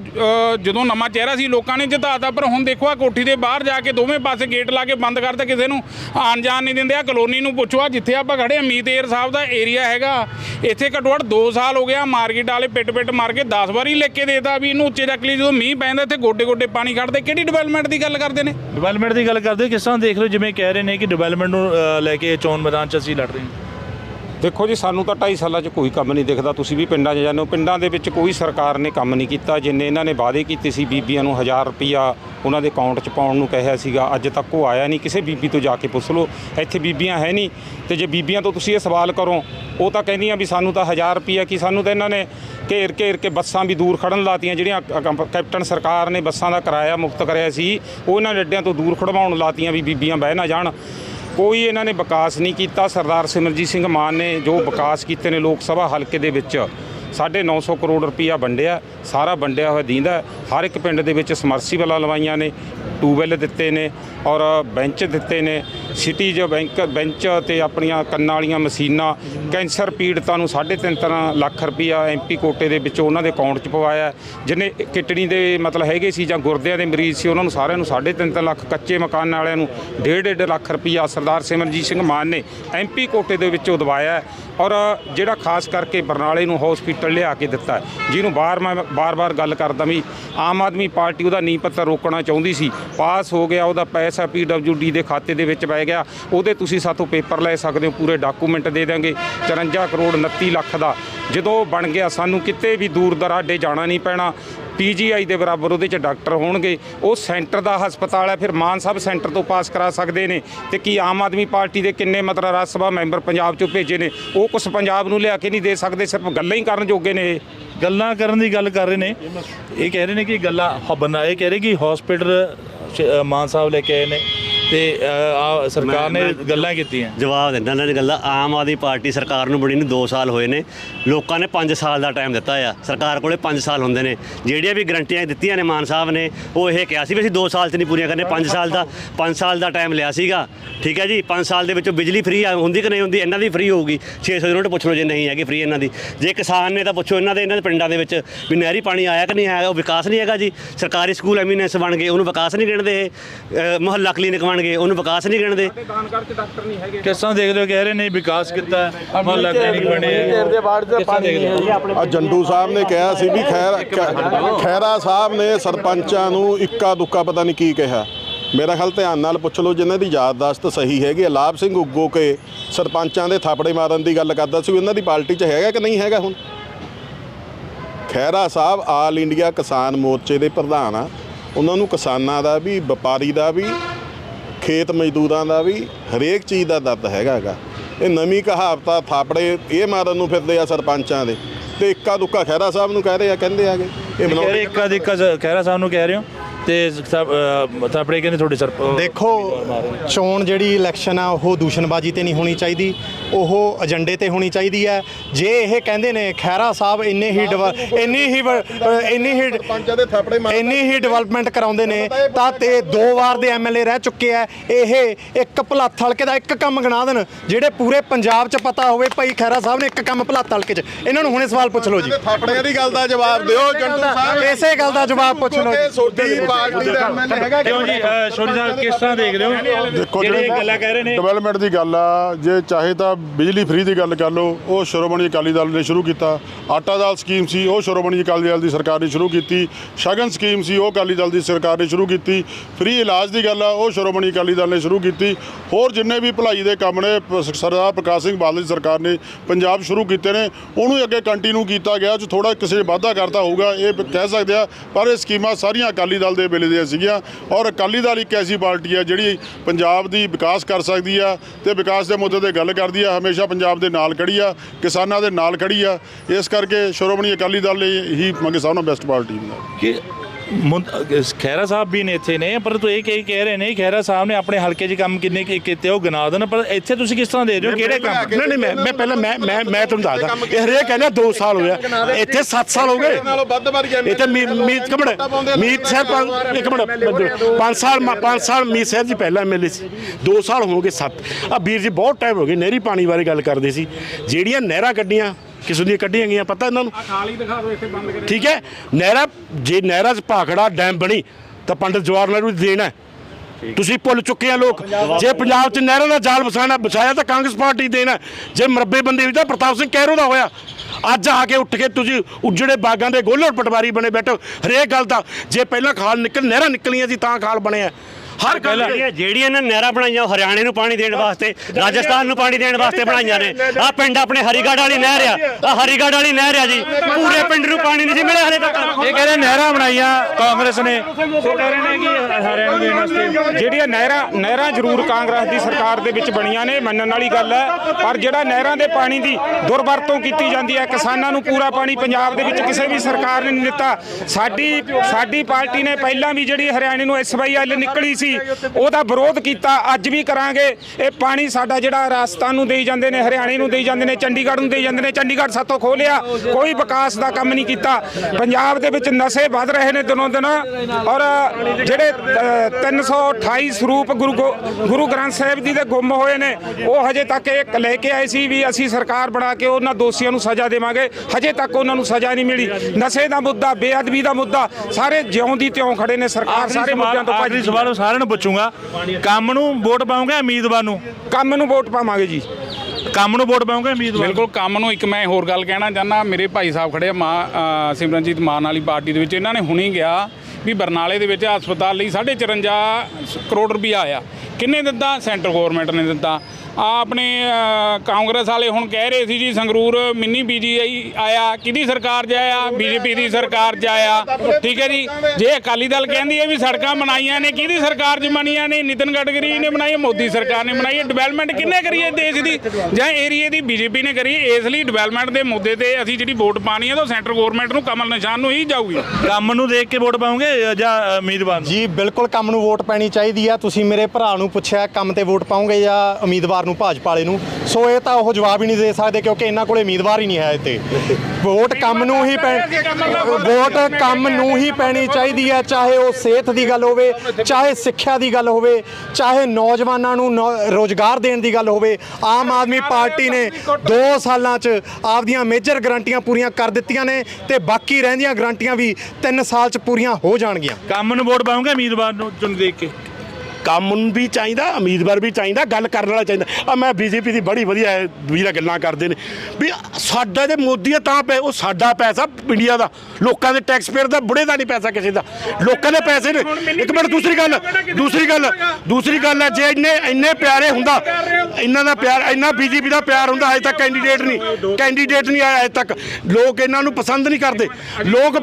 ਜਦੋਂ ਨਵਾਂ ਚਿਹਰਾ ਸੀ, ਲੋਕਾਂ ਨੇ ਜਿਤਾਤਾ, ਪਰ ਹੁਣ ਦੇਖੋ ਆ ਕੋਠੀ ਦੇ ਬਾਹਰ ਜਾ ਕੇ ਦੋਵੇਂ ਪਾਸੇ ਗੇਟ ਲਾ ਕੇ ਬੰਦ ਕਰਤਾ, ਕਿਸੇ ਨੂੰ ਆਣ ਜਾਣ ਨਹੀਂ ਦਿੰਦੇ। ਆ ਕਲੋਨੀ ਨੂੰ ਪੁੱਛੋ, ਆ ਜਿੱਥੇ ਆਪਾਂ ਖੜੇ ਆ, ਮੀਤ ਹੇਰ ਸਾਹਿਬ ਦਾ ਏਰੀਆ ਹੈਗਾ, ਇੱਥੇ ਘੱਟੋ ਘੱਟ 2 ਸਾਲ ਹੋ ਗਿਆ ਮਾਰਕੀਟ ਵਾਲੇ ਪਿੱਟ ਪਿੱਟ ਮਾਰ ਕੇ 10 ਵਾਰੀ ਲੈ ਕੇ ਦੇਤਾ ਵੀ ਇਹਨੂੰ ਉੱਚੇ ਚੱਕ ਲਈ, ਜਦੋਂ ਮੀਂਹ ਪੈਂਦਾ, ਇੱਥੇ ਗੋਡੇ ਗੋਡੇ ਪਾਣੀ ਕੱਢਦੇ ਕਿਹੜੀ ਡਿਵੈਲਪਮੈਂਟ ਦੀ ਗੱਲ ਕਰਦੇ ਨੇ? ਡਿਵੈਲਪਮੈਂਟ ਦੀ ਗੱਲ ਕਰਦੇ, ਕਿਸ ਤਰ੍ਹਾਂ ਦੇਖ ਲਓ ਜਿਵੇਂ ਕਹਿ ਰਹੇ ਨੇ ਕਿ ਡਿਵੈਲਪਮੈਂਟ ਨੂੰ ਲੈ ਕੇ ਚੋਣ ਮੈਦਾਨ 'ਚ ਅਸੀਂ ਲੜ ਰਹੇ ਹਾਂ। ਦੇਖੋ ਜੀ, ਸਾਨੂੰ ਤਾਂ 2.5 ਸਾਲਾਂ 'ਚ ਕੋਈ ਕੰਮ ਨਹੀਂ ਦਿਖਦਾ। ਤੁਸੀਂ ਵੀ ਪਿੰਡਾਂ 'ਚ ਜਾਂਦੇ ਹੋ। ਪਿੰਡਾਂ ਦੇ ਵਿੱਚ ਕੋਈ ਸਰਕਾਰ ਨੇ ਕੰਮ ਨਹੀਂ ਕੀਤਾ। ਜਿੰਨੇ ਇਹਨਾਂ ਨੇ ਵਾਅਦੇ ਕੀਤੇ ਸੀ ਬੀਬੀਆਂ ਨੂੰ 1000 ਰੁਪਿਆ ਉਹਨਾਂ ਦੇ ਅਕਾਊਂਟ 'ਚ ਪਾਉਣ ਨੂੰ ਕਿਹਾ ਸੀਗਾ, ਅੱਜ ਤੱਕ ਉਹ ਆਇਆ ਨਹੀਂ। ਕਿਸੇ ਬੀਬੀ ਤੋਂ ਜਾ ਕੇ ਪੁੱਛ ਲਓ, ਇੱਥੇ ਬੀਬੀਆਂ ਹੈ ਨਹੀਂ। ਤੇ ਜੇ ਬੀਬੀਆਂ ਤੋਂ ਤੁਸੀਂ ਇਹ ਸਵਾਲ ਕਰੋ, ਉਹ ਤਾਂ ਕਹਿੰਦੀਆਂ ਵੀ ਸਾਨੂੰ ਤਾਂ 1000 ਰੁਪਿਆ ਕੀ, ਸਾਨੂੰ ਤਾਂ ਇਹਨਾਂ ਨੇ ਘੇਰ ਘੇਰ ਕੇ ਬੱਸਾਂ ਵੀ ਦੂਰ ਖੜਨ ਲਾਤੀਆਂ, ਜਿਹੜੀਆਂ ਕੈਪਟਨ ਸਰਕਾਰ ਨੇ ਬੱਸਾਂ ਦਾ ਕਿਰਾਇਆ ਮੁਕਤ ਕਰਿਆ ਸੀ, ਉਹ ਇਹਨਾਂ ਅੱਡਿਆਂ ਤੋਂ ਦੂਰ ਖੜਵਾਉਣ ਲਾਤੀਆਂ ਵੀ ਬੀਬੀਆਂ ਬਹਿ ਨਾ ਜਾਣ। ਕੋਈ ਇਹਨਾਂ ਨੇ ਵਿਕਾਸ ਨਹੀਂ ਕੀਤਾ। ਸਰਦਾਰ ਸਿਮਰਜੀਤ ਸਿੰਘ ਮਾਨ ਨੇ ਜੋ ਵਿਕਾਸ ਕੀਤੇ ਨੇ ਲੋਕ ਸਭਾ ਹਲਕੇ ਦੇ ਵਿੱਚ, ਸਾਢੇ 900 ਕਰੋੜ ਰੁਪਈਆ ਵੰਡਿਆ, ਸਾਰਾ ਵੰਡਿਆ ਹੋਇਆ ਦੀਂਦਾ। ਹਰ ਇੱਕ ਪਿੰਡ ਦੇ ਵਿੱਚ ਸਮਰਸੀਬਲਾਂ ਲਵਾਈਆਂ ਨੇ ਟੂਬਵੈੱਲ ਦਿੱਤੇ ਨੇ ਔਰ ਬੈਂਚ ਦਿੱਤੇ ਨੇ। ਸਿਟੀ 'ਚ ਬੈਂਕ, ਬੈਂਚ ਤੇ ਆਪਣੀਆਂ ਕੰਨਾਂ ਵਾਲੀਆਂ ਮਸ਼ੀਨਾਂ, ਕੈਂਸਰ ਪੀੜਤਾਂ ਨੂੰ 3.5 ਲੱਖ ਰੁਪਈਆ ਐਮਪੀ ਕੋਟੇ ਦੇ ਵਿੱਚ ਉਹਨਾਂ ਦੇ ਅਕਾਊਂਟ 'ਚ ਪਵਾਇਆ ਜਿਹਨੇ ਕਿਡਨੀ ਦੇ ਮਤਲਬ ਹੈਗੇ ਸੀ ਜਾਂ ਗੁਰਦਿਆਂ ਦੇ ਮਰੀਜ਼ ਸੀ, ਉਹਨਾਂ ਨੂੰ ਸਾਰਿਆਂ ਨੂੰ 3.5 ਲੱਖ ਕੱਚੇ ਮਕਾਨ ਵਾਲਿਆਂ ਨੂੰ 1.5 ਲੱਖ ਰੁਪਈਆ ਸਰਦਾਰ ਸਿਮਰਜੀਤ ਸਿੰਘ ਮਾਨ ਨੇ ਐਮਪੀ ਕੋਟੇ ਦੇ ਵਿੱਚੋਂ ਦਵਾਇਆ ਔਰ ਜਿਹੜਾ ਖਾਸ ਕਰਕੇ ਬਰਨਾਲੇ ਨੂੰ ਹਸਪੀਟਲ ਲਿਆ ਕੇ ਦਿੱਤਾ ਜਿਹਨੂੰ ਬਾਰ ਮੈਂ, ਬਾਰ-ਬਾਰ ਗੱਲ ਕਰਦਾ ਵੀ ਆਮ ਆਦਮੀ ਪਾਰਟੀ ਉਹਦਾ ਨੀਂਹ ਪੱਤਰ ਰੋਕਣਾ ਚਾਹੁੰਦੀ ਸੀ। ਪਾਸ ਹੋ ਗਿਆ, ਉਹਦਾ ਪੈਸਾ ਪੀਡਬਲਯੂਡੀ ਦੇ ਖਾਤੇ ਦੇ ਵਿੱਚ ਪੈ ਗਿਆ। ਉਹਦੇ ਤੁਸੀਂ ਸਾਥੋਂ ਪੇਪਰ ਲੈ ਸਕਦੇ ਹੋ, ਪੂਰੇ ਡਾਕੂਮੈਂਟ ਦੇ ਦਾਂਗੇ 54 ਕਰੋੜ 29 ਲੱਖ ਦਾ। ਜਦੋਂ ਬਣ ਗਿਆ, ਸਾਨੂੰ ਕਿਤੇ ਵੀ ਦੂਰ ਦਰਾਡੇ ਜਾਣਾ ਨਹੀਂ ਪੈਣਾ। ਪੀਜੀਆਈ ਦੇ ਬਰਾਬਰ ਉਹਦੇ ਚ ਡਾਕਟਰ ਹੋਣਗੇ। ਉਹ ਸੈਂਟਰ ਦਾ ਹਸਪਤਾਲ ਹੈ, ਫਿਰ ਮਾਨ ਸਾਹਿਬ ਸੈਂਟਰ ਤੋਂ ਪਾਸ ਕਰਾ ਸਕਦੇ ਨੇ। ਤੇ ਕੀ ਆਮ ਆਦਮੀ ਪਾਰਟੀ ਦੇ ਕਿੰਨੇ ਮਤਲਬ ਰਾਜ ਸਭਾ ਮੈਂਬਰ ਪੰਜਾਬ ਚੋਂ ਭੇਜੇ ਨੇ? ਉਹ ਕੁਝ ਪੰਜਾਬ ਨੂੰ ਲਿਆ ਕੇ ਨਹੀਂ ਦੇ ਸਕਦੇ, ਸਿਰਫ ਗੱਲਾਂ ਹੀ ਕਰਨ ਜੋਗੇ ਨੇ ਇਹ। ਗੱਲਾਂ ਕਰਨ ਦੀ ਗੱਲ ਕਰ ਰਹੇ ਨੇ। ਇਹ ਕਹਿ ਰਹੇ ਨੇ ਕਿ ਗੱਲਾਂ ਹ- ਇਹ ਕਹਿ ਰਹੇ ਕਿ ਹਸਪੀਟਲ ਮਾਨ ਸਾਹਿਬ ਲੈ ਕੇ ਆਏ ਨੇ। ਤੇ ਆ ਸਰਕਾਰ ਨੇ ਗੱਲਾਂ ਕੀਤੀਆਂ। ਜਵਾਬ ਦਿੰਦਾ ਇਹਨਾਂ ਦੀ ਗੱਲਾਂ। ਆਮ ਆਦਮੀ ਪਾਰਟੀ ਸਰਕਾਰ ਨੂੰ ਬਣੀ ਨੂੰ 2 ਸਾਲ ਹੋਏ ਨੇ। ਲੋਕਾਂ ਨੇ 5 ਸਾਲ ਦਾ ਟਾਈਮ ਦਿੱਤਾ ਆ। ਸਰਕਾਰ ਕੋਲੇ 5 ਸਾਲ ਹੁੰਦੇ ਨੇ। ਜਿਹੜੀਆਂ ਵੀ ਗਰੰਟੀਆਂ ਦਿੱਤੀਆਂ ਨੇ ਮਾਨ ਸਾਹਿਬ ਨੇ ਉਹ ਇਹ ਕਿਹਾ ਸੀ ਵੀ ਅਸੀਂ 2 ਸਾਲ 'ਚ ਨਹੀਂ ਪੂਰੀਆਂ ਕਰਨੇ 5 ਸਾਲ ਦਾ 5 ਸਾਲ ਦਾ ਟਾਈਮ ਲਿਆ ਸੀਗਾ। ਠੀਕ ਹੈ ਜੀ? 5 ਸਾਲ ਦੇ ਵਿੱਚੋਂ ਬਿਜਲੀ ਫ੍ਰੀ ਹੁੰਦੀ ਕਿ ਨਹੀਂ ਹੁੰਦੀ? ਇਹਨਾਂ ਦੀ ਫ੍ਰੀ ਹੋਊਗੀ। 600 ਯੂਨਿਟ ਪੁੱਛ ਲਓ ਜੇ ਨਹੀਂ ਹੈਗੀ ਫ੍ਰੀ ਇਹਨਾਂ ਦੀ। ਜੇ ਕਿਸਾਨ ਨੇ ਤਾਂ ਪੁੱਛੋ ਇਹਨਾਂ ਦੇ ਇਹਨਾਂ ਦੇ ਪਿੰਡਾਂ ਦੇ ਵਿੱਚ ਵੀ ਨਹਿਰੀ ਪਾਣੀ ਆਇਆ ਕਿ ਨਹੀਂ ਆਇਆ ਉਹ ਵਿਕਾਸ ਨਹੀਂ ਹੈਗਾ ਜੀ। ਸਰਕਾਰੀ ਸਕੂਲ ਐਮੀਨੈਂਸ ਬਣ ਗਏ ਉਹਨੂੰ ਵਿਕਾਸ ਨਹੀਂ ਗਿਣਦੇ ਮੁਹੱਲਾ ਕਲੀਨਿਕ ਬਣ ਗਏ ਉਹਨੂੰ ਵਿਕਾਸ ਨਹੀਂ ਗਿਣਦੇ। ਕਿਸ ਦੇਖ ਹੋ ਕਹਿ ਰਹੇ ਨੇ ਵਿਕਾਸ ਕੀਤਾ ਹੈ, ਮੁਹੱਲਾ ਕਲੀਨਿਕ ਬਣੇ ਆ। ਜੰਡੂ ਸਾਹਿਬ ਨੇ ਕਿਹਾ ਸੀ ਵੀ ਖੈਰ ਖੈਰਾ ਸਾਹਿਬ ਨੇ ਸਰਪੰਚਾਂ ਨੂੰ ਇੱਕਾ ਦੁੱਕਾ ਪਤਾ ਨਹੀਂ ਕੀ ਕਿਹਾ। ਮੇਰਾ ਖਿਆਲ ਧਿਆਨ ਨਾਲ ਪੁੱਛ ਲਓ ਜਿਨ੍ਹਾਂ ਦੀ ਯਾਦਦਾਸ਼ਤ ਸਹੀ ਹੈਗੀ ਹੈ। ਲਾਭ ਸਿੰਘ ਉੱਗੋ ਕੇ ਸਰਪੰਚਾਂ ਦੇ ਥਾਪੜੇ ਮਾਰਨ ਦੀ ਗੱਲ ਕਰਦਾ ਸੀ ਉਹਨਾਂ ਦੀ ਪਾਰਟੀ 'ਚ ਹੈਗਾ ਕਿ ਨਹੀਂ ਹੈਗਾ ਹੁਣ? ਖਹਿਰਾ ਸਾਹਿਬ ਆਲ ਇੰਡੀਆ ਕਿਸਾਨ ਮੋਰਚੇ ਦੇ ਪ੍ਰਧਾਨ ਆ। ਉਹਨਾਂ ਨੂੰ ਕਿਸਾਨਾਂ ਦਾ ਵੀ ਵਪਾਰੀ ਦਾ ਵੀ ਖੇਤ ਮਜ਼ਦੂਰਾਂ ਦਾ ਵੀ ਹਰੇਕ ਚੀਜ਼ ਦਾ ਦਰਦ ਹੈਗਾ ਹੈਗਾ ਇਹ ਨਵੀਂ ਕਹਾਵਤ ਥਾਪੜੇ ਇਹ ਮਾਰਨ ਨੂੰ ਫਿਰਦੇ ਆ ਸਰਪੰਚਾਂ ਦੇ। ਤੇ ਇੱਕਾ ਦੁੱਕਾ ਖਹਿਰਾ ਸਾਹਿਬ ਨੂੰ ਕਹਿ ਰਹੇ ਆ ਕਹਿੰਦੇ ਆਗੇ। ਇਹ ਬਣਾਉਂਦੇ ਇੱਕਾ ਦਿੱਕਾ ਖਹਿਰਾ ਸਾਹਿਬ ਨੂੰ ਕਹਿ ਰਹੇ ਹੋ? ਤੇ ਥਾਪੜੇ ਕਹਿੰਦੇ ਤੁਹਾਡੇ ਸਰ ਦੇਖੋ ਚੋਣ ਜਿਹੜੀ ਇਲੈਕਸ਼ਨ ਆ ਉਹ ਦੂਸ਼ਣਬਾਜ਼ੀ ਤੇ ਨਹੀਂ ਹੋਣੀ ਚਾਹੀਦੀ। ਉਹ ਏਜੰਡੇ ਤੇ ਹੋਣੀ ਚਾਹੀਦੀ ਹੈ। ਜੇ ਇਹ ਕਹਿੰਦੇ ਨੇ ਖੈਰਾ ਸਾਹਿਬ ਇੰਨੇ ਹੀ ਇੰਨੀ ਹੀ ਇੰਨੀ ਹੀ ਇੰਨੀ ਹੀ ਡਿਵੈਲਪਮੈਂਟ ਕਰਾਉਂਦੇ ਨੇ ਤਾਂ ਤੇ ਦੋ ਵਾਰ ਦੇ ਐਮਐਲਏ ਰਹਿ ਚੁੱਕੇ ਆ। ਇਹ ਇੱਕ ਭਲੱਥ ਹਲਕੇ ਦਾ ਇੱਕ ਕੰਮ ਗਿਣਾ ਦੇਣ ਜਿਹੜੇ ਪੂਰੇ ਪੰਜਾਬ 'ਚ ਪਤਾ ਹੋਵੇ ਭਾਈ ਖੈਰਾ ਸਾਹਿਬ ਨੇ ਇੱਕ ਕੰਮ ਭਲੱਥ ਹਲਕੇ 'ਚ। ਇਹਨਾਂ ਨੂੰ ਹੁਣੇ ਸਵਾਲ ਪੁੱਛ ਲਓ ਜੀ। ਥਾਪੜਿਆਂ ਦੀ ਗੱਲ ਦਾ ਜਵਾਬ ਦਿਓ ਜੰਟੂ ਸਾਹਿਬ। ਇਸੇ ਗੱਲ ਦਾ ਜਵਾਬ ਪੁੱਛ ਲਓ ਜੀ। ਪਾਰਟੀ ਦਾ ਐਮਐਲਏ ਹੈਗਾ ਕਿਉਂ ਜੀ ਅ, ਸ਼ੋਰੀ ਸਾਹਿਬ ਕਿਸ ਤਰ੍ਹਾਂ ਦੇਖਦੇ ਹੋ? ਦੇਖੋ ਜਿਹੜੇ ਜਿਹੜੇ ਗੱਲਾਂ ਕਹਿ ਰਹੇ ਨੇ। ਡਿਵੈਲਪਮੈਂਟ ਦੀ ਗੱਲ ਆ ਜੇ ਚਾਹੇ ਤਾਂ ਬਿਜਲੀ ਫ੍ਰੀ ਦੀ ਗੱਲ ਕਰ ਲਓ ਉਹ ਸ਼੍ਰੋਮਣੀ ਅਕਾਲੀ ਦਲ ਨੇ ਸ਼ੁਰੂ ਕੀਤਾ। ਆਟਾ ਦਾਲ ਸਕੀਮ ਸੀ ਉਹ ਸ਼੍ਰੋਮਣੀ ਅਕਾਲੀ ਦਲ ਦੀ ਸਰਕਾਰ ਨੇ ਸ਼ੁਰੂ ਕੀਤੀ। ਸ਼ਗਨ ਸਕੀਮ ਸੀ ਉਹ ਅਕਾਲੀ ਦਲ ਦੀ ਸਰਕਾਰ ਨੇ ਸ਼ੁਰੂ ਕੀਤੀ। ਫ੍ਰੀ ਇਲਾਜ ਦੀ ਗੱਲ ਆ ਉਹ ਸ਼੍ਰੋਮਣੀ ਅਕਾਲੀ ਦਲ ਨੇ ਸ਼ੁਰੂ ਕੀਤੀ। ਹੋਰ ਜਿੰਨੇ ਵੀ ਭਲਾਈ ਦੇ ਕੰਮ ਨੇ ਸਰਦਾਰ ਪ੍ਰਕਾਸ਼ ਸਿੰਘ ਬਾਦਲ ਦੀ ਸਰਕਾਰ ਨੇ ਪੰਜਾਬ ਸ਼ੁਰੂ ਕੀਤੇ ਨੇ ਉਹਨੂੰ ਅੱਗੇ ਕੰਟੀਨਿਊ ਕੀਤਾ ਗਿਆ ਜੋ ਥੋੜਾ ਕਿਸੇ ਵਾਧਾ ਕਰਤਾ ਹੋਊਗਾ ਇਹ ਕਹਿ ਸਕਦੇ ਆ ਪਰ ਇਹ ਸਕੀਮਾਂ ਸਾਰੀਆਂ ਅਕਾਲੀ ਦਲ ਦੇ ਵੇਲੇ ਦੀਆਂ ਸੀਗੀਆਂ। ਔਰ ਅਕਾਲੀ ਦਲ ਇੱਕ ਐਸੀ ਪਾਰਟੀ ਹੈ ਜਿਹੜੀ ਪੰਜਾਬ ਦੀ ਵਿਕਾਸ ਕਰ ਸਕਦੀ ਆ ਤੇ ਵਿਕਾਸ ਦੇ ਮੁੱਦੇ ਤੇ ਗੱਲ ਕਰਦੀ ਆ। ਹਮੇਸ਼ਾ ਪੰਜਾਬ ਦੇ ਨਾਲ ਖੜੀ ਆ, ਕਿਸਾਨਾਂ ਦੇ ਨਾਲ ਖੜੀ ਆ। ਇਸ ਕਰਕੇ ਸ਼੍ਰੋਮਣੀ ਅਕਾਲੀ ਦਲ ਹੀ ਮੰਗੇ ਸਭ ਨਾਲੋਂ ਬੈਸਟ ਪਾਰਟੀ ਹੈ ਖਹਿਰਾ ਸਾਹਿਬ ਵੀ ਨੇ ਇੱਥੇ ਨੇ ਪਰ ਤੂੰ ਇਹ ਕਹੀ ਕਹਿ ਰਹੇ ਨੇ ਖਹਿਰਾ ਸਾਹਿਬ ਨੇ ਆਪਣੇ ਹਲਕੇ 'ਚ ਕੰਮ ਕਿੰਨੇ ਕੀਤੇ ਉਹ ਗਿਣਾ ਦੇਣ ਪਰ ਇੱਥੇ ਤੁਸੀਂ ਕਿਸ ਤਰ੍ਹਾਂ ਦੇ ਰਹੇ ਹੋ? ਕਿਹੜੇ ਕੰਮ? ਨਹੀਂ ਨਹੀਂ ਮੈਂ ਮੈਂ ਪਹਿਲਾਂ ਮੈਂ ਮੈਂ ਮੈਂ ਤੁਹਾਨੂੰ ਦੱਸਦਾ। ਇਹ ਹਰੇਕ ਕਹਿੰਦਾ 2 ਸਾਲ ਹੋ ਗਿਆ ਇੱਥੇ 7 ਸਾਲ ਹੋ ਗਏ। ਇੱਥੇ ਮੀਤ ਕਮੜ ਮੀਤ ਸਾਹਿਬ ਪੰਜ- ਇੱਕ ਮਿੰਟ 5 ਸਾਲ 5 ਸਾਲ ਮੀਤ ਸਾਹਿਬ ਜੀ ਪਹਿਲਾਂ ਐਮਐਲਏ ਸੀ। 2 ਸਾਲ ਹੋ ਗਏ 7 ਆ ਵੀਰ ਜੀ ਬਹੁਤ ਟਾਈਮ ਹੋ ਗਏ ਨਹਿਰੀ ਪਾਣੀ ਬਾਰੇ ਗੱਲ ਕਰਦੇ ਸੀ। ਜਿਹੜੀਆਂ ਨਹਿਰਾਂ ਕੱਢੀਆਂ ਕਿਸ ਦੀਆਂ ਕੱਢੀਆਂ ਗਈਆਂ ਪਤਾ ਇਹਨਾਂ ਨੂੰ? ਖਾਲੀ ਦਿਖਾ ਦਿਓ ਇੱਥੇ ਬੰਦ ਕਰੇ। ਠੀਕ ਹੈ? ਨਹਿਰਾ ਜੇ ਨਹਿਰਾ 'ਚ ਭਾਖੜਾ ਡੈਮ ਬਣੀ ਤਾਂ ਪੰਡਿਤ ਜਵਾਹਰ ਲਾਲ ਨੂੰ ਦੇਣਾ ਹੈ। ਤੁਸੀਂ ਭੁੱਲ ਚੁੱਕੇ ਆ ਲੋਕ। ਜੇ ਪੰਜਾਬ 'ਚ ਨਹਿਰਾਂ ਦਾ ਜਾਲ ਵਸਾਣਾ ਵਿਛਾਇਆ ਤਾਂ ਕਾਂਗਰਸ ਪਾਰਟੀ ਦੇਣਾ। ਜੇ ਮਰੱਬੇ ਬੰਦੇ ਵੀ ਤਾਂ ਪ੍ਰਤਾਪ ਸਿੰਘ ਕਹਿਰੋ ਦਾ ਹੋਇਆ। ਅੱਜ ਆ ਕੇ ਉੱਠ ਕੇ ਤੁਸੀਂ ਉਜੜੇ ਬਾਗਾਂ ਦੇ ਗੋਲੜ ਪਟਵਾਰੀ ਬਣੇ ਬੈਠੋ ਹਰੇਕ ਗੱਲ ਦਾ ਜੇ ਪਹਿਲਾਂ ਖਾਲ ਨਿਕਲ ਨਹਿਰਾਂ ਨਿਕਲੀਆਂ ਸੀ ਤਾਂ ਖਾਲ ਬਣਿਆ। ਹਰ ਗੱਲ ਜਿਹੜੀਆਂ ਜਿਹੜੀਆਂ ਇਹਨਾਂ ਨੇ ਨਹਿਰਾਂ ਬਣਾਈਆਂ ਉਹ ਹਰਿਆਣੇ ਨੂੰ ਪਾਣੀ ਦੇਣ ਵਾਸਤੇ ਰਾਜਸਥਾਨ ਨੂੰ ਪਾਣੀ ਦੇਣ ਵਾਸਤੇ ਬਣਾਈਆਂ ਨੇ। ਆ ਪਿੰਡ ਆਪਣੇ ਹਰੀਗੜ੍ਹ ਵਾਲੀ ਨਹਿਰ ਆ। ਆ ਹਰੀਗੜ੍ਹ ਵਾਲੀ ਨਹਿਰ ਆ ਜੀ। ਪੂਰੇ ਪਿੰਡ ਨੂੰ ਪਾਣੀ ਨਹੀਂ ਸੀ ਮਿਲਿਆ ਹਲੇ ਤੱਕ। ਇਹ ਕਹਿੰਦੇ ਨਹਿਰਾਂ ਬਣਾਈਆਂ ਕਾਂਗਰਸ ਨੇ। ਉਹ ਕਹਿ ਰਹੇ ਨੇ ਕਿ ਹਰਿਆਣਾ ਨੂੰ ਦੇਣ ਵਾਸਤੇ। ਜਿਹੜੀਆਂ ਨਹਿਰਾਂ ਨਹਿਰਾਂ ਜ਼ਰੂਰ ਕਾਂਗਰਸ ਦੀ ਸਰਕਾਰ ਦੇ ਵਿੱਚ ਬਣੀਆਂ ਨੇ ਮੰਨਣ ਵਾਲੀ ਗੱਲ ਹੈ। ਪਰ ਜਿਹੜਾ ਨਹਿਰਾਂ ਦੇ ਪਾਣੀ ਦੀ ਦੁਰਵਰਤੋਂ ਕੀਤੀ ਜਾਂਦੀ ਹੈ ਕਿਸਾਨਾਂ ਨੂੰ ਪੂਰਾ ਪਾਣੀ ਪੰਜਾਬ ਦੇ ਵਿੱਚ ਕਿਸੇ ਵੀ ਸਰਕਾਰ ਨੇ ਨਹੀਂ ਦਿੱਤਾ। ਸਾਡੀ ਸਾਡੀ ਪਾਰਟੀ ਨੇ ਪਹਿਲਾਂ ਵੀ ਜਿਹੜੀ ਹਰਿਆਣੇ ਨੂੰ ਐਸਵਾਈਐਲ ਨਿਕਲੀ ਸੀ ਉਹਦਾ ਵਿਰੋਧ ਕੀਤਾ ਅੱਜ ਵੀ ਕਰਾਂਗੇ। ਇਹ ਪਾਣੀ ਸਾਡਾ ਜਿਹੜਾ ਰਾਜਸਥਾਨ ਨੂੰ ਦੇਈ ਜਾਂਦੇ ਨੇ ਹਰਿਆਣੇ ਨੂੰ ਦੇਈ ਜਾਂਦੇ ਨੇ ਚੰਡੀਗੜ੍ਹ ਨੂੰ ਦੇਈ ਜਾਂਦੇ ਨੇ ਚੰਡੀਗੜ੍ਹ ਸਾਤੋਂ ਖੋਲਿਆ ਕੋਈ ਵਿਕਾਸ ਦਾ ਕੰਮ ਨਹੀਂ ਕੀਤਾ। ਪੰਜਾਬ ਦੇ ਵਿੱਚ ਨਸ਼ੇ ਵੱਧ ਰਹੇ ਨੇ ਦਿਨੋਂ ਦਿਨ ਔਰ ਜਿਹੜੇ ਅ, 328 ਸਰੂਪ ਗੁਰੂ ਗੁਰੂ ਗ੍ਰੰਥ ਸਾਹਿਬ ਜੀ ਦੇ ਗੁੰਮ ਹੋਏ ਨੇ ਉਹ ਹਜੇ ਤੱਕ ਇਹ ਲੈ ਕੇ ਆਏ ਸੀ ਵੀ ਅਸੀਂ ਸਰਕਾਰ ਬਣਾ ਕੇ ਉਹਨਾਂ ਦੋਸ਼ੀਆਂ ਨੂੰ ਸਜ਼ਾ ਦੇਵਾਂਗੇ। ਹਜੇ ਤੱਕ ਉਹਨਾਂ ਨੂੰ ਸਜ਼ਾ ਨਹੀਂ ਮਿਲੀ। ਨਸ਼ੇ ਦਾ ਮੁੱਦਾ ਬੇਅਦਬੀ ਦਾ ਮੁੱਦਾ ਸਾਰੇ ਜਿਉਂ ਦੀ ਤਿਉਂ ਖੜੇ ਨੇ ਸਰਕਾਰ ਸਾਰੇ ਮੁੱਦਿਆਂ ਤੋਂ ਭੱਜ ਸਵਾਲ ਮੈਂ ਸਾਰਿਆਂ ਨੂੰ ਪੁੱਛੂੰਗਾ ਕੰਮ ਨੂੰ ਵੋਟ ਪਾਉਂਗੇ ਉਮੀਦਵਾਰ ਨੂੰ? ਕੰਮ ਨੂੰ ਵੋਟ ਪਾਵਾਂਗੇ ਜੀ। ਕੰਮ ਨੂੰ ਵੋਟ ਪਾਉਂਗੇ ਉਮੀਦਵਾਰ? ਬਿਲਕੁਲ ਕੰਮ ਨੂੰ ਇੱਕ ਮੈਂ ਹੋਰ ਗੱਲ ਕਹਿਣਾ ਚਾਹੁੰਦਾ ਮੇਰੇ ਭਾਈ ਸਾਹਿਬ ਖੜੇ ਆ ਮਾਂ ਸਿਮਰਨਜੀਤ ਮਾਨ ਵਾਲੀ ਪਾਰਟੀ ਦੇ ਵਿੱਚ ਇਹਨਾਂ ਨੇ ਹੁਣੀ ਗਿਆ ਵੀ ਬਰਨਾਲੇ ਦੇ ਵਿੱਚ ਹਸਪਤਾਲ ਲਈ 54 ਕਰੋੜ ਰੁਪਇਆ ਆਇਆ। ਕਿੰਨੇ ਦਿੱਤਾ? ਸੈਂਟਰ ਗਵਰਨਮੈਂਟ ਨੇ ਦਿੱਤਾ। ਆਪਣੇ ਕਾਂਗਰਸ ਵਾਲੇ ਹੁਣ ਕਹਿ ਰਹੇ ਸੀ ਜੀ ਸੰਗਰੂਰ ਮਿੰਨੀ ਬੀਜੀਆਈ ਆਇਆ ਕਿਹਦੀ ਸਰਕਾਰ 'ਚ ਆਇਆ? ਬੀਜੇਪੀ ਦੀ ਸਰਕਾਰ 'ਚ ਆਇਆ। ਠੀਕ ਹੈ ਜੀ। ਜੇ ਅਕਾਲੀ ਦਲ ਕਹਿੰਦੀ ਹੈ ਵੀ ਸੜਕਾਂ ਬਣਾਈਆਂ ਨੇ ਕਿਹਦੀ ਸਰਕਾਰ 'ਚ ਬਣੀਆਂ ਨੇ? ਨਿਤਨ ਗਡਕਰੀ ਨੇ ਬਣਾਈ ਮੋਦੀ ਸਰਕਾਰ ਨੇ ਬਣਾਈ। ਹੈ ਡਿਵੈਲਪਮੈਂਟ ਕਿੰਨੇ ਕਰੀ ਹੈ ਦੇਸ਼ ਦੀ? ਜਾਂ ਏਰੀਏ ਦੀ ਬੀਜੇਪੀ ਨੇ ਕਰੀ ਇਸ ਲਈ ਡਿਵੈਲਪਮੈਂਟ ਦੇ ਮੁੱਦੇ ਤੇ ਅਸੀਂ ਜਿਹੜੀ ਵੋਟ ਪਾਣੀ ਹੈ ਤਾਂ ਸੈਂਟਰ ਗਵਰਨਮੈਂਟ ਨੂੰ ਕਮਲ ਨਿਸ਼ਾਨ ਨੂੰ ਹੀ ਜਾਊਗੀ। ਕੰਮ ਨੂੰ ਦੇਖ ਕੇ ਵੋਟ ਪਾਉਂਗੇ ਜਾਂ ਉਮੀਦਵਾਰ ਜੀ ਬਿਲਕੁਲ ਕੰਮ ਨੂੰ ਵੋਟ ਪੈਣੀ ਚਾਹੀਦੀ ਆ। ਤੁਸੀਂ ਮੇਰੇ ਭਰਾ ਨੂੰ ਪੁੱਛਿਆ ਕੰਮ ਤੇ ਵੋਟ ਪਾਉਂਗੇ ਜਾਂ ਉਮੀਦਵਾਰ ਨੂੰ, ਭਾਜਪਾ ਵਾਲੇ ਨੂੰ। ਸੋ ਇਹ ਤਾਂ ਉਹ ਜਵਾਬ ਹੀ ਨਹੀਂ ਦੇ ਸਕਦੇ ਕਿਉਂਕਿ ਇਹਨਾਂ ਕੋਲੇ ਉਮੀਦਵਾਰ ਹੀ ਨਹੀਂ ਹੈ ਇੱਥੇ। ਵੋਟ ਕੰਮ ਨੂੰ ਹੀ ਪੈ ਵੋਟ ਕੰਮ ਨੂੰ ਹੀ ਪੈਣੀ ਚਾਹੀਦੀ ਹੈ, ਚਾਹੇ ਉਹ ਸਿਹਤ ਦੀ ਗੱਲ ਹੋਵੇ, ਚਾਹੇ ਸਿੱਖਿਆ ਦੀ ਗੱਲ ਹੋਵੇ, ਚਾਹੇ ਨੌਜਵਾਨਾਂ ਨੂੰ ਨੌ- ਰੋਜ਼ਗਾਰ ਦੇਣ ਦੀ ਗੱਲ ਹੋਵੇ। ਆਮ ਆਦਮੀ ਪਾਰਟੀ ਨੇ 2 ਸਾਲਾਂ 'ਚ ਆਪਦੀਆਂ ਮੇਜਰ ਗਰੰਟੀਆਂ ਪੂਰੀਆਂ ਕਰ ਦਿੱਤੀਆਂ ਨੇ ਤੇ ਬਾਕੀ ਰਹਿੰਦੀਆਂ ਗਰੰਟੀਆਂ ਵੀ 3 ਸਾਲ 'ਚ ਪੂਰੀਆਂ ਹੋ ਜਾਣਗੀਆਂ। ਕੰਮ ਨੂੰ ਵੋਟ ਪਾਉਂਗੇ ਉਮੀਦਵਾਰ ਨੂੰ ਚੁਣ ਦੇਖ ਕੇ? ਕੰਮ ਵੀ ਚਾਹੀਦਾ ਉਮੀਦਵਾਰ ਵੀ ਚਾਹੀਦਾ ਗੱਲ ਕਰਨ ਵਾਲਾ ਚਾਹੀਦਾ। ਆ ਮੈਂ ਬੀਜੇਪੀ ਦੀ ਬੜੀ ਵਧੀਆ ਵੀਰਾ ਗੱਲਾਂ ਕਰਦੇ ਨੇ। ਵੀ ਸਾਡਾ ਜੇ ਮੋਦੀ ਆ ਤਾਂ ਪੈ ਉਹ ਸਾਡਾ ਪੈਸਾ ਇੰਡੀਆ ਦਾ ਲੋਕਾਂ ਦੇ ਟੈਕਸ ਪੇਅਰ ਦਾ ਬੁੜੇ ਦਾ ਨਹੀਂ ਪੈਸਾ ਕਿਸੇ ਦਾ। ਲੋਕਾਂ ਦੇ ਪੈਸੇ ਨੇ। ਇੱਕ ਮਿੰਟ ਦੂਸਰੀ ਗੱਲ ਦੂਸਰੀ ਗੱਲ ਦੂਸਰੀ ਗੱਲ ਹੈ ਜੇ ਇੰਨੇ ਇੰਨੇ ਪਿਆਰੇ ਹੁੰਦਾ ਇਹਨਾਂ ਦਾ ਪਿਆਰ ਇੰਨਾ ਬੀਜੇਪੀ ਦਾ ਪਿਆਰ ਹੁੰਦਾ ਹਜੇ ਤੱਕ ਕੈਂਡੀਡੇਟ ਨਹੀਂ ਕੈਂਡੀਡੇਟ ਨਹੀਂ ਆਇਆ ਹਜੇ ਤੱਕ। ਲੋਕ ਇਹਨਾਂ ਨੂੰ ਪਸੰਦ ਨਹੀਂ ਕਰਦੇ। ਲੋਕ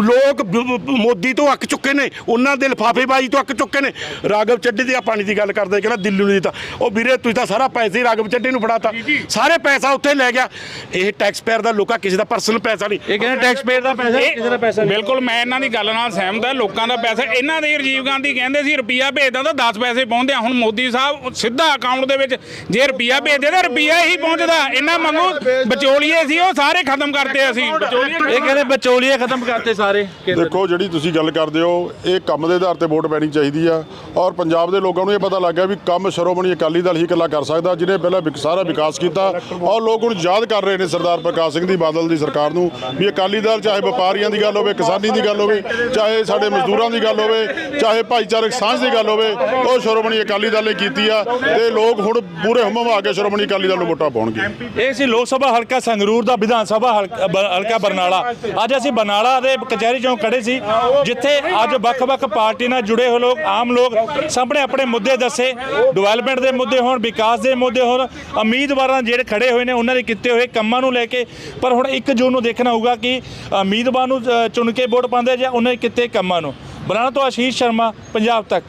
ਲੋਕ ਮੋਦੀ ਤੋਂ ਅੱਕ ਚੁੱਕੇ ਨੇ ਉਹਨਾਂ ਦੇ ਲਿਫਾਫੇਬਾਜ਼ੀ ਤੋਂ ਅੱਕ ਚੁੱਕੇ ਨੇ। ਰਾਗਵ ਚੱਡੇ ਦੀ ਆ ਪਾਣੀ ਦੀ ਗੱਲ ਕਰਦੇ ਕਹਿੰਦਾ ਦਿੱਲੀ ਨੂੰ ਦਿੱਤਾ ਉਹ ਵੀਰੇ ਤੁਸੀਂ ਤਾਂ ਸਾਰਾ ਪੈਸੇ ਹੀ ਰਾਗਵ ਚੱਡੇ ਨੂੰ ਫੜਾਤਾ। ਸਾਰੇ ਪੈਸਾ ਉੱਥੇ ਲੈ ਗਿਆ। ਇਹ ਟੈਕਸ ਪੇਅਰ ਦਾ ਲੋਕਾਂ ਕਿਸੇ ਦਾ ਪਰਸਨਲ ਪੈਸਾ ਨਹੀਂ। ਇਹ ਕਹਿੰਦੇ ਟੈਕਸ ਪੇਅਰ ਦਾ ਪੈਸਾ ਕਿਸੇ ਦਾ ਪੈਸਾ ਨਹੀਂ। ਬਿਲਕੁਲ ਮੈਂ ਇਹਨਾਂ ਦੀ ਗੱਲ ਨਾਲ ਸਹਿਮਤ ਹਾਂ ਲੋਕਾਂ ਦਾ ਪੈਸਾ ਇਹਨਾਂ ਦੇ ਰਾਜੀਵ ਗਾਂਧੀ ਕਹਿੰਦੇ ਸੀ ਰੁਪਈਆ ਭੇਜਦਾ ਤਾਂ 10 ਪੈਸੇ ਪਹੁੰਚਦੇ ਆ। ਹੁਣ ਮੋਦੀ ਸਾਹਿਬ ਸਿੱਧਾ ਅਕਾਊਂਟ ਦੇ ਵਿੱਚ ਜੇ ਰੁਪਈਆ ਭੇਜਦੇ ਤਾਂ ਰੁਪਈਆ ਹੀ ਪਹੁੰਚਦਾ। ਇਹਨਾਂ ਵਾਂਗੂ ਵਿਚੋਲੀਏ ਸੀ ਉਹ ਸਾਰੇ ਖਤਮ ਕਰਤੇ ਅਸੀਂ। ਇਹ ਕਹਿੰਦੇ ਬਚੋਲੀਏ ਖਤਮ ਕਰਤੇ ਸਾਰੇ ਦੇਖੋ ਜਿਹੜੀ ਤੁਸੀਂ ਗੱਲ ਕਰਦੇ ਹੋ ਇਹ ਕੰਮ ਦੇ ਆਧਾਰ ਤੇ ਵੋਟ ਪੈਣੀ ਚਾਹੀਦੀ ਆ। ਔਰ ਪੰਜਾਬ ਦੇ ਲੋਕਾਂ ਨੂੰ ਇਹ ਪਤਾ ਲੱਗ ਗਿਆ ਵੀ ਕੰਮ ਸ਼੍ਰੋਮਣੀ ਅਕਾਲੀ ਦਲ ਹੀ ਇਕੱਲਾ ਕਰ ਸਕਦਾ, ਜਿਹਨੇ ਪਹਿਲਾਂ ਸਾਰਾ ਵਿਕਾਸ ਕੀਤਾ ਔਰ ਲੋਕ ਹੁਣ ਯਾਦ ਕਰ ਰਹੇ ਨੇ ਸਰਦਾਰ ਪ੍ਰਕਾਸ਼ ਸਿੰਘ ਦੀ ਬਾਦਲ ਦੀ ਸਰਕਾਰ ਨੂੰ ਵੀ ਅਕਾਲੀ ਦਲ ਚਾਹੇ ਵਪਾਰੀਆਂ ਦੀ ਗੱਲ ਹੋਵੇ, ਕਿਸਾਨੀ ਦੀ ਗੱਲ ਹੋਵੇ, ਚਾਹੇ ਸਾਡੇ ਮਜ਼ਦੂਰਾਂ ਦੀ ਗੱਲ ਹੋਵੇ, ਚਾਹੇ ਭਾਈਚਾਰਕ ਸਾਂਝ ਦੀ ਗੱਲ ਹੋਵੇ, ਉਹ ਸ਼੍ਰੋਮਣੀ ਅਕਾਲੀ ਦਲ ਨੇ ਕੀਤੀ ਆ ਤੇ ਲੋਕ ਹੁਣ ਪੂਰੇ ਹਮਮ ਆ ਕੇ ਸ਼੍ਰੋਮਣੀ ਅਕਾਲੀ ਦਲ ਨੂੰ ਵੋਟਾਂ ਪਾਉਣਗੇ। ਇਹ ਸੀ ਲੋਕ ਸਭਾ ਹਲਕਾ ਸੰਗਰੂਰ ਦਾ ਵਿਧਾਨ ਸਭਾ ਹਲਕਾ ਹਲਕਾ ਬਰਨਾਲਾ। ਅੱਜ ਅਸੀਂ ਬਰਨਾਲਾ ਦੇ ਕਚਹਿਰੀ ਚੌਂਕ ਖੜੇ ਸੀ, ਜਿੱਥੇ ਅੱਜ ਵੱਖ-ਵੱਖ ਪਾਰਟੀ ਨਾਲ ਜੁੜੇ ਹੋਏ ਲੋਕ ਆਮ ਲੋਕ ਨੇ ਆਪਣੇ ਮੁੱਦੇ ਦੱਸੇ ਡਿਵੈਲਪਮੈਂਟ ਦੇ ਮੁੱਦੇ ਹੋਣ, ਵਿਕਾਸ ਦੇ ਮੁੱਦੇ ਹੋਣ, ਉਮੀਦਵਾਰਾਂ ਜਿਹੜੇ ਖੜੇ ਹੋਏ ਨੇ, ਉਹਨਾਂ ਦੇ ਕੀਤੇ ਹੋਏ ਕੰਮਾਂ ਨੂੰ ਲੈ ਕੇ, ਪਰ ਹੁਣ 1 ਜੂਨ ਨੂੰ ਦੇਖਣਾ ਹੋਊਗਾ ਕਿ ਉਮੀਦਵਾਰ ਨੂੰ ਚੁਣ ਕੇ ਵੋਟ ਪਾਉਂਦੇ ਜਾਂ ਉਹਨਾਂ ਦੇ ਕੀਤੇ ਕੰਮਾਂ ਨੂੰ। ਬਰਨਾਲਾ ਤੋਂ ਆਸ਼ੀਸ਼ ਸ਼ਰਮਾ, ਪੰਜਾਬ ਤੱਕ।